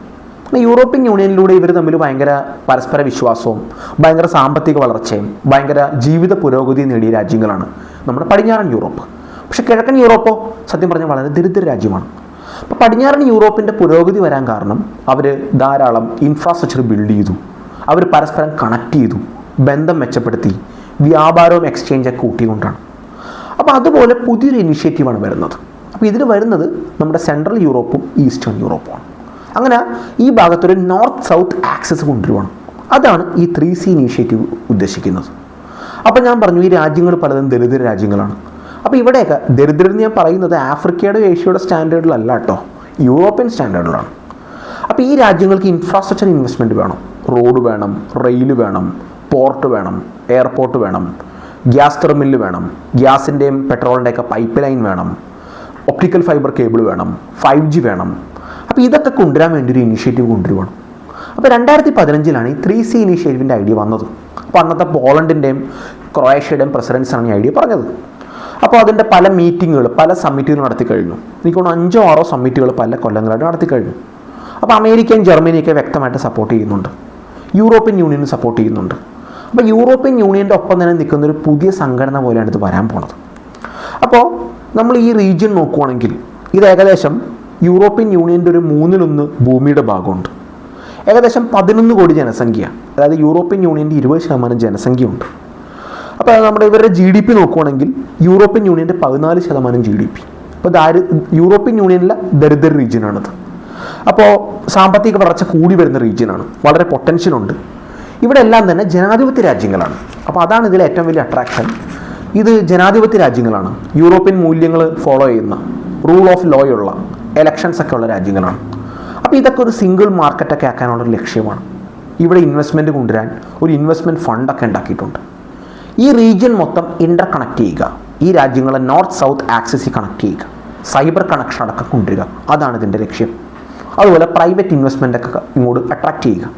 യൂറോപ്യൻ യൂണിയനിലൂടെ ഇവർ തമ്മിൽ ഭയങ്കര പരസ്പര വിശ്വാസവും ഭയങ്കര സാമ്പത്തിക വളർച്ചയും ഭയങ്കര ജീവിത പുരോഗതി നേടിയ രാജ്യങ്ങളാണ് നമ്മുടെ പടിഞ്ഞാറൻ യൂറോപ്പ്. പക്ഷേ കിഴക്കൻ യൂറോപ്പോ സത്യം പറഞ്ഞാൽ വളരെ ദരിദ്ര രാജ്യമാണ്. അപ്പോൾ പടിഞ്ഞാറൻ യൂറോപ്പിന്റെ പുരോഗതി വരാൻ കാരണം അവർ ധാരാളം ഇൻഫ്രാസ്ട്രക്ചർ ബിൽഡ് ചെയ്തു. അവർ പരസ്പരം കണക്ട് ചെയ്തു. ബന്ധം മെച്ചപ്പെടുത്തി. വ്യാപാരവും എക്സ്ചേഞ്ചൊക്കെ കൂട്ടിക്കൊണ്ടാണ്. അപ്പോൾ അതുപോലെ പുതിയൊരു ഇനിഷ്യേറ്റീവാണ് വരുന്നത്. അപ്പോൾ ഇതിന് വരുന്നത് നമ്മുടെ സെൻട്രൽ യൂറോപ്പും ഈസ്റ്റേൺ യൂറോപ്പുമാണ് അങ്ങനെ ഈ ഭാഗത്തൊരു നോർത്ത് സൗത്ത് ആക്സസ് കൊണ്ടുവരുവാണ്. അതാണ് ഈ ത്രീ സി ഇനീഷ്യേറ്റീവ് ഉദ്ദേശിക്കുന്നത്. അപ്പോൾ ഞാൻ പറഞ്ഞു ഈ രാജ്യങ്ങൾ പലതും ദരിദ്ര രാജ്യങ്ങളാണ്. അപ്പോൾ ഇവിടെയൊക്കെ ദരിദ്രം എന്ന് ഞാൻ പറയുന്നത് ആഫ്രിക്കയുടെ ഏഷ്യയുടെ സ്റ്റാൻഡേർഡിലല്ല കേട്ടോ. യൂറോപ്യൻ സ്റ്റാൻഡേർഡിലാണ്. അപ്പോൾ ഈ രാജ്യങ്ങൾക്ക് ഇൻഫ്രാസ്ട്രക്ചർ ഇൻവെസ്റ്റ്മെന്റ് വേണം. റോഡ് വേണം റെയിൽ വേണം പോർട്ട് വേണം എയർപോർട്ട് വേണം ഗ്യാസ് ടെർമിനൽ വേണം ഗ്യാസിന്റെയും പെട്രോളിന്റെയൊക്കെ പൈപ്പ് ലൈൻ വേണം ഒപ്റ്റിക്കൽ ഫൈബർ കേബിൾ വേണം ഫൈവ് ജി വേണം അപ്പോൾ ഇതൊക്കെ കൊണ്ടുവരാൻ വേണ്ടി ഒരു ഇനിഷ്യേറ്റീവ് കൊണ്ടുവരുവാണ്. അപ്പോൾ രണ്ടായിരത്തി പതിനഞ്ചിലാണ് ഈ ത്രീ സി ഇനീഷ്യേറ്റീവിന്റെ ഐഡിയ വന്നത്. അപ്പോൾ അന്നത്തെ പോളണ്ടിന്റെയും ക്രൊയേഷ്യയുടെയും പ്രസിഡൻസാണ് ഈ ഐഡിയ പറഞ്ഞത്. അപ്പോൾ അതിന്റെ പല മീറ്റിങ്ങുകൾ പല സമ്മിറ്റുകൾ നടത്തി കഴിഞ്ഞു. എനിക്ക് തോന്നുന്നു അഞ്ചോ ആറോ സമ്മിറ്റുകൾ പല കൊല്ലങ്ങളായിട്ട് നടത്തി കഴിഞ്ഞു. അപ്പോൾ അമേരിക്കയും ജർമ്മനിയൊക്കെ വ്യക്തമായിട്ട് സപ്പോർട്ട് ചെയ്യുന്നുണ്ട്. യൂറോപ്യൻ യൂണിയനും സപ്പോർട്ട് ചെയ്യുന്നുണ്ട്. അപ്പോൾ യൂറോപ്യൻ യൂണിയന്റെ ഒപ്പം തന്നെ നിൽക്കുന്ന ഒരു പുതിയ സംഘടന പോലെയാണ് ഇത് വരാൻ പോണത്. അപ്പോൾ നമ്മൾ ഈ റീജിയൻ നോക്കുവാണെങ്കിൽ ഇത് ഏകദേശം യൂറോപ്യൻ യൂണിയന്റെ ഒരു മൂന്നിലൊന്ന് ഭൂമിയുടെ ഭാഗമുണ്ട്. ഏകദേശം പതിനൊന്ന് കോടി ജനസംഖ്യ അതായത് യൂറോപ്യൻ യൂണിയന്റെ ഇരുപത് ശതമാനം ജനസംഖ്യയുണ്ട്. അപ്പോൾ നമ്മുടെ ഇവരുടെ ജി ഡി പി നോക്കുവാണെങ്കിൽ യൂറോപ്യൻ യൂണിയന്റെ പതിനാല് ശതമാനം ജി ഡി പി അപ്പോൾ ദാരി യൂറോപ്യൻ യൂണിയനിലെ ദരിദ്ര റീജിയനാണിത്. അപ്പോൾ സാമ്പത്തിക വളർച്ച കൂടി വരുന്ന റീജിയനാണ് വളരെ പൊട്ടൻഷ്യലുണ്ട് ഇവിടെ എല്ലാം തന്നെ ജനാധിപത്യ രാജ്യങ്ങളാണ്. അപ്പോൾ അതാണ് ഇതിലെ ഏറ്റവും വലിയ അട്രാക്ഷൻ ഇത് ജനാധിപത്യ രാജ്യങ്ങളാണ്. യൂറോപ്യൻ മൂല്യങ്ങൾ ഫോളോ ചെയ്യുന്ന റൂൾ ഓഫ് ലോയുള്ള എലക്ഷൻസ് ഒക്കെ ഉള്ള രാജ്യങ്ങളാണ്. അപ്പോൾ ഇതൊക്കെ ഒരു സിംഗിൾ മാർക്കറ്റൊക്കെ ആക്കാനുള്ള ഒരു ലക്ഷ്യമാണ്. ഇവിടെ ഇൻവെസ്റ്റ്മെന്റ് കൊണ്ടുവരാൻ ഒരു ഇൻവെസ്റ്റ്മെന്റ് ഫണ്ടൊക്കെ ഉണ്ടാക്കിയിട്ടുണ്ട്. ഈ റീജിയൻ മൊത്തം ഇന്റർ കണക്ട് ചെയ്യുക. ഈ രാജ്യങ്ങളെ നോർത്ത് സൗത്ത് ആക്സിസിൽ കണക്ട് ചെയ്യുക. സൈബർ കണക്ഷൻ അടക്കം കൊണ്ടുവരിക. അതാണ് ഇതിന്റെ ലക്ഷ്യം. അതുപോലെ പ്രൈവറ്റ് ഇൻവെസ്റ്റ്മെന്റ് ഒക്കെ ഇങ്ങോട്ട് അട്രാക്റ്റ് ചെയ്യുക.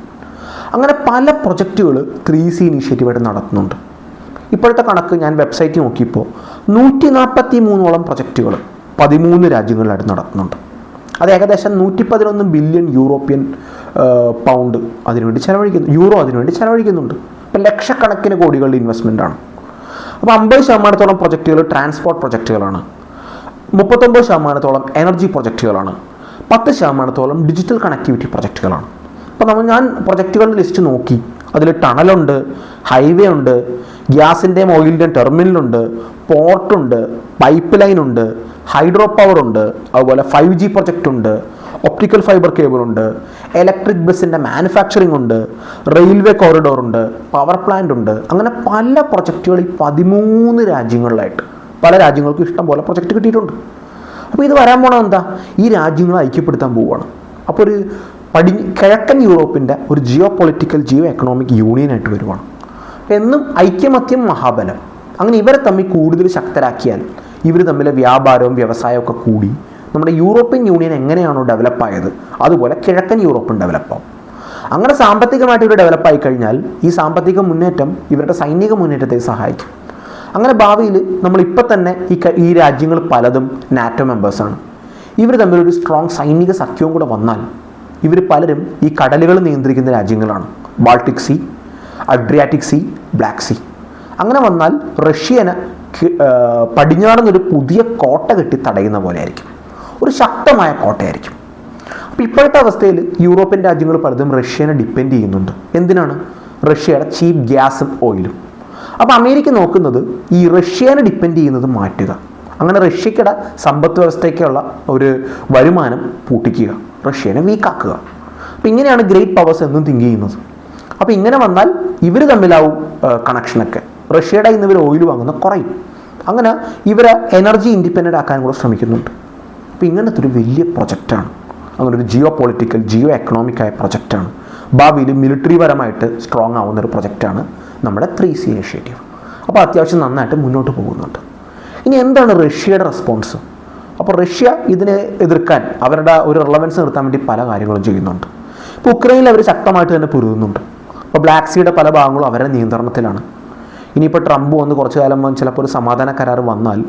അങ്ങനെ പല പ്രൊജക്റ്റുകൾ ത്രീ സി ഇനീഷ്യേറ്റീവായിട്ട് നടത്തുന്നുണ്ട്. ഇപ്പോഴത്തെ കണക്ക് ഞാൻ വെബ്സൈറ്റ് നോക്കിയപ്പോൾ നൂറ്റി നാൽപ്പത്തി മൂന്നോളം പ്രൊജക്റ്റുകൾ പതിമൂന്ന് രാജ്യങ്ങളിലായിട്ട് നടക്കുന്നുണ്ട് അത് ഏകദേശം നൂറ്റി പതിനൊന്ന് ബില്യൺ യൂറോപ്യൻ പൗണ്ട് അതിനുവേണ്ടി ചെലവഴിക്കുന്നു. യൂറോ അതിനുവേണ്ടി ചെലവഴിക്കുന്നുണ്ട്. ഇപ്പം ലക്ഷക്കണക്കിന് കോടികളുടെ ഇൻവെസ്റ്റ്മെന്റ് ആണ്. അപ്പോൾ അമ്പത് ശതമാനത്തോളം പ്രൊജക്റ്റുകൾ ട്രാൻസ്പോർട്ട് പ്രൊജക്റ്റുകളാണ് മുപ്പത്തൊമ്പത് ശതമാനത്തോളം എനർജി പ്രൊജക്റ്റുകളാണ് പത്ത് ശതമാനത്തോളം ഡിജിറ്റൽ കണക്ടിവിറ്റി പ്രൊജക്റ്റുകളാണ് അപ്പോൾ നമ്മൾ ഞാൻ പ്രൊജക്റ്റുകളുടെ ലിസ്റ്റ് നോക്കി. അതിൽ ടണലുണ്ട് ഹൈവേ ഉണ്ട് ഗ്യാസിന്റെയും ഓയിലിന്റെയും ടെർമിനലുണ്ട് പോർട്ടുണ്ട് പൈപ്പ് ലൈൻ ഉണ്ട് ഹൈഡ്രോ പവർ ഉണ്ട് അതുപോലെ ഫൈവ് ജി പ്രൊജക്റ്റ് ഉണ്ട് ഒപ്റ്റിക്കൽ ഫൈബർ കേബിൾ ഉണ്ട് ഇലക്ട്രിക് ബസ്സിന്റെ മാനുഫാക്ചറിംഗ് ഉണ്ട് റെയിൽവേ കോറിഡോർ ഉണ്ട് പവർ പ്ലാന്റ് ഉണ്ട് അങ്ങനെ പല പ്രൊജക്റ്റുകൾ ഈ പതിമൂന്ന് രാജ്യങ്ങളിലായിട്ട് പല രാജ്യങ്ങൾക്കും ഇഷ്ടം പോലെ പ്രൊജക്റ്റ് കിട്ടിയിട്ടുണ്ട്. അപ്പോൾ ഇത് വരാൻ പോണത് എന്താ? ഈ രാജ്യങ്ങളെ ഐക്യപ്പെടുത്താൻ പോവുകയാണ് അപ്പോൾ ഒരു പടി കിഴക്കൻ യൂറോപ്പിന്റെ ഒരു ജിയോ പൊളിറ്റിക്കൽ ജിയോ എക്കണോമിക് യൂണിയനായിട്ട് വരുവാണ്. എന്നും ഐക്യമത്യം മഹാബലം. അങ്ങനെ ഇവരെ തമ്മിൽ കൂടുതൽ ശക്തരാക്കിയാൽ ഇവർ തമ്മിലെ വ്യാപാരവും വ്യവസായവും ഒക്കെ കൂടി നമ്മുടെ യൂറോപ്യൻ യൂണിയൻ എങ്ങനെയാണോ ഡെവലപ്പായത് അതുപോലെ കിഴക്കൻ യൂറോപ്പും ഡെവലപ്പാവും അങ്ങനെ സാമ്പത്തികമായിട്ട് ഇവർ ഡെവലപ്പായി കഴിഞ്ഞാൽ ഈ സാമ്പത്തിക മുന്നേറ്റം ഇവരുടെ സൈനിക മുന്നേറ്റത്തെ സഹായിക്കും. അങ്ങനെ ഭാവിയിൽ നമ്മളിപ്പോൾ തന്നെ ഈ ഈ രാജ്യങ്ങൾ പലതും നാറ്റോ മെമ്പേഴ്സാണ് ഇവർ തമ്മിലൊരു സ്ട്രോങ് സൈനിക സഖ്യവും കൂടെ വന്നാൽ ഇവർ പലരും ഈ കടലുകൾ നിയന്ത്രിക്കുന്ന രാജ്യങ്ങളാണ്. Baltic sea Adriatic sea Black sea അങ്ങനെ വന്നാൽ റഷ്യന് പടിഞ്ഞാറ് പുതിയ കോട്ട കെട്ടി തടയുന്ന പോലെ ആയിരിക്കും ഒരു ശക്തമായ കോട്ടയായിരിക്കും. അപ്പോൾ ഇപ്പോഴത്തെ അവസ്ഥയിൽ യൂറോപ്യൻ രാജ്യങ്ങൾ പലതും റഷ്യനെ ഡിപ്പെൻഡ് ചെയ്യുന്നുണ്ട്. എന്തിനാണ്? റഷ്യയുടെ ചീപ്പ് ഗ്യാസും ഓയിലും അപ്പോൾ അമേരിക്ക നോക്കുന്നത് ഈ റഷ്യനെ ഡിപ്പെൻഡ് ചെയ്യുന്നത് മാറ്റുക. അങ്ങനെ റഷ്യക്കയുടെ സമ്പത്ത് വ്യവസ്ഥയ്ക്കുള്ള ഒരു വരുമാനം പൂട്ടിക്കുക. റഷ്യനെ വീക്കാക്കുക അപ്പം ഇങ്ങനെയാണ് ഗ്രേറ്റ് പവേഴ്സ് എന്നും തിങ്ക് ചെയ്യുന്നത്. അപ്പോൾ ഇങ്ങനെ വന്നാൽ ഇവർ തമ്മിലാവും കണക്ഷനൊക്കെ റഷ്യയുടെ ഇന്ന് ഇവർ ഓയിൽ വാങ്ങുന്ന കുറയും. അങ്ങനെ ഇവരെ എനർജി ഇൻഡിപെൻഡന്റ് ആക്കാൻ കൂടെ ശ്രമിക്കുന്നുണ്ട്. അപ്പോൾ ഇങ്ങനത്തെ ഒരു വലിയ പ്രൊജക്റ്റാണ് അങ്ങനെ ഒരു ജിയോ പൊളിറ്റിക്കൽ ജിയോ എക്കണോമിക് ആയ പ്രൊജക്റ്റാണ് ഭാവിയിൽ മിലിറ്ററി പരമായിട്ട് സ്ട്രോങ് ആവുന്ന ഒരു പ്രൊജക്റ്റാണ് നമ്മുടെ ത്രീ സി ഇനിഷ്യേറ്റീവ് അപ്പോൾ അത്യാവശ്യം നന്നായിട്ട് മുന്നോട്ട് പോകുന്നുണ്ട്. ഇനി എന്താണ് റഷ്യയുടെ റെസ്പോൺസ് അപ്പോൾ റഷ്യ ഇതിനെ എതിർക്കാൻ അവരുടെ ഒരു റിലവൻസ് നിർത്താൻ വേണ്ടി പല കാര്യങ്ങളും ചെയ്യുന്നുണ്ട്. ഇപ്പോൾ ഉക്രൈനിൽ അവർ ശക്തമായിട്ട് തന്നെ പൊരുതുന്നുണ്ട്. അപ്പോൾ ബ്ലാക്ക് സീയുടെ പല ഭാഗങ്ങളും അവരുടെ നിയന്ത്രണത്തിലാണ്. ഇനിയിപ്പോൾ ട്രംപ് വന്ന് കുറച്ചു കാലം വന്ന് ചിലപ്പോൾ ഒരു സമാധാന കരാർ വന്നാൽ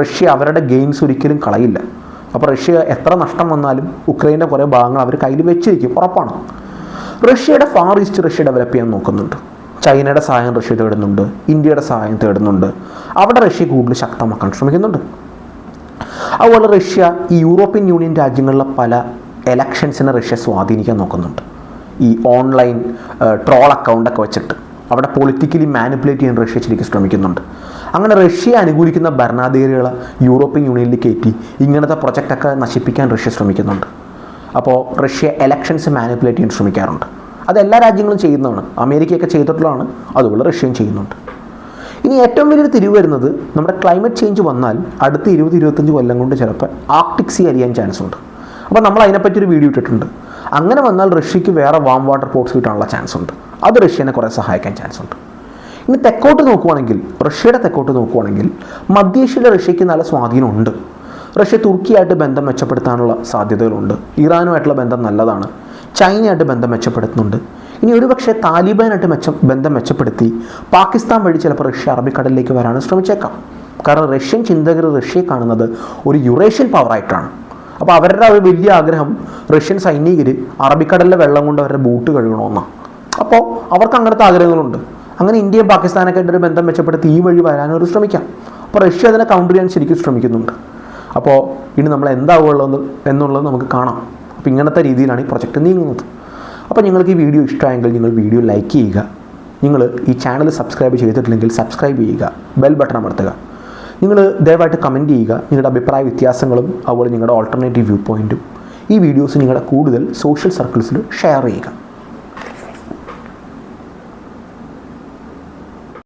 റഷ്യ അവരുടെ ഗെയിംസ് ഒരിക്കലും കളയില്ല. അപ്പോൾ റഷ്യ എത്ര നഷ്ടം വന്നാലും ഉക്രൈന്റെ കുറേ ഭാഗങ്ങൾ അവർ കയ്യിൽ വെച്ചിരിക്കും ഉറപ്പാണ്. റഷ്യയുടെ ഫാർ ഈസ്റ്റ് റഷ്യ ഡെവലപ്പ് ചെയ്യാൻ നോക്കുന്നുണ്ട്. ചൈനയുടെ സഹായം റഷ്യ തേടുന്നുണ്ട് ഇന്ത്യയുടെ സഹായം തേടുന്നുണ്ട്. അവിടെ റഷ്യ കൂടുതൽ ശക്തമാക്കാൻ ശ്രമിക്കുന്നുണ്ട്. അതുപോലെ റഷ്യ ഈ യൂറോപ്യൻ യൂണിയൻ രാജ്യങ്ങളിലെ പല എലക്ഷൻസിനെ റഷ്യ സ്വാധീനിക്കാൻ നോക്കുന്നുണ്ട്. ഈ ഓൺലൈൻ ട്രോൾ അക്കൗണ്ടൊക്കെ വെച്ചിട്ട്. അവിടെ പൊളിറ്റിക്കലി മാനിപ്പുലേറ്റ് ചെയ്യാൻ റഷ്യ ശരിക്കും ശ്രമിക്കുന്നുണ്ട്. അങ്ങനെ റഷ്യയെ അനുകൂലിക്കുന്ന ഭരണാധികാരികളെ യൂറോപ്യൻ യൂണിയനിൽ കയറ്റി ഇങ്ങനത്തെ പ്രൊജക്റ്റൊക്കെ നശിപ്പിക്കാൻ റഷ്യ ശ്രമിക്കുന്നുണ്ട്. അപ്പോൾ റഷ്യ എലക്ഷൻസ് മാനിപ്പുലേറ്റ് ചെയ്യാൻ ശ്രമിക്കാറുണ്ട്. അത് എല്ലാ രാജ്യങ്ങളും ചെയ്യുന്നതാണ്. അമേരിക്കയൊക്കെ ചെയ്തിട്ടുള്ളതാണ്. അതുപോലെ റഷ്യയും ചെയ്യുന്നുണ്ട്. ഇനി ഏറ്റവും വലിയൊരു തിരിവ് വരുന്നത് നമ്മുടെ ക്ലൈമറ്റ് ചേഞ്ച് വന്നാൽ അടുത്ത ഇരുപത് ഇരുപത്തഞ്ച് കൊല്ലം കൊണ്ട് ചിലപ്പോൾ ആർട്ടിക് സീ അറിയാൻ ചാൻസ് ഉണ്ട്. അപ്പോൾ നമ്മൾ അതിനെപ്പറ്റി ഒരു വീഡിയോ ഇട്ടിട്ടുണ്ട്. അങ്ങനെ വന്നാൽ റഷ്യക്ക് വേറെ വാം വാട്ടർ പോർട്ട്സ് കിട്ടാനുള്ള ചാൻസ് ഉണ്ട്. അത് റഷ്യനെ കുറേ സഹായിക്കാൻ ചാൻസ് ഉണ്ട്. ഇനി തെക്കോട്ട് നോക്കുവാണെങ്കിൽ റഷ്യയുടെ തെക്കോട്ട് നോക്കുവാണെങ്കിൽ മധ്യേഷ്യയിലെ റഷ്യക്ക് നല്ല സ്വാധീനമുണ്ട്. റഷ്യ തുർക്കിയായിട്ട് ബന്ധം മെച്ചപ്പെടുത്താനുള്ള സാധ്യതകളുണ്ട്. ഇറാനുമായിട്ടുള്ള ബന്ധം നല്ലതാണ്. ചൈനയായിട്ട് ബന്ധം മെച്ചപ്പെടുത്തുന്നുണ്ട്. ഇനി ഒരുപക്ഷെ താലിബാനായിട്ട് മെച്ച ബന്ധം മെച്ചപ്പെടുത്തി പാകിസ്ഥാൻ വഴി ചിലപ്പോൾ റഷ്യ അറബിക്കടലിലേക്ക് വരാനും ശ്രമിച്ചേക്കാം. കാരണം റഷ്യൻ ചിന്തകർ റഷ്യയെ കാണുന്നത് ഒരു യുറേഷ്യൻ പവറായിട്ടാണ് അപ്പോൾ അവരുടെ ഒരു വലിയ ആഗ്രഹം റഷ്യൻ സൈനികർ അറബിക്കടലിലെ വെള്ളം കൊണ്ട് അവരുടെ ബൂട്ട് കഴുകണമെന്നാണ് അപ്പോൾ അവർക്ക് അങ്ങനത്തെ ആഗ്രഹങ്ങളുണ്ട്. അങ്ങനെ ഇന്ത്യയും പാകിസ്ഥാനൊക്കെ ഒരു ബന്ധം മെച്ചപ്പെടുത്തി ഈ വഴി വരാനും അവർ ശ്രമിക്കാം. അപ്പോൾ റഷ്യ അതിനെ കൗണ്ടർ ചെയ്യാൻ ശരിക്കും ശ്രമിക്കുന്നുണ്ട്. അപ്പോൾ ഇനി നമ്മൾ എന്താവുള്ളത് എന്നുള്ളത് നമുക്ക് കാണാം. അപ്പോൾ ഇങ്ങനത്തെ രീതിയിലാണ് ഈ പ്രൊജക്റ്റ് നീങ്ങുന്നത്. അപ്പോൾ നിങ്ങൾക്ക് ഈ വീഡിയോ ഇഷ്ടമായെങ്കിൽ നിങ്ങൾ വീഡിയോ ലൈക്ക് ചെയ്യുക. നിങ്ങൾ ഈ ചാനൽ സബ്സ്ക്രൈബ് ചെയ്തിട്ടില്ലെങ്കിൽ സബ്സ്ക്രൈബ് ചെയ്യുക. ബെൽ ബട്ടൺ അമർത്തുക. നിങ്ങൾ ദയവായിട്ട് കമന്റ് ചെയ്യുക. നിങ്ങളുടെ അഭിപ്രായ വ്യത്യാസങ്ങളും അതുപോലെ നിങ്ങളുടെ ഓൾട്ടർനേറ്റീവ് വ്യൂ പോയിന്റും ഈ വീഡിയോസ് നിങ്ങളുടെ കൂടുതൽ സോഷ്യൽ സർക്കിൾസിൽ ഷെയർ ചെയ്യുക.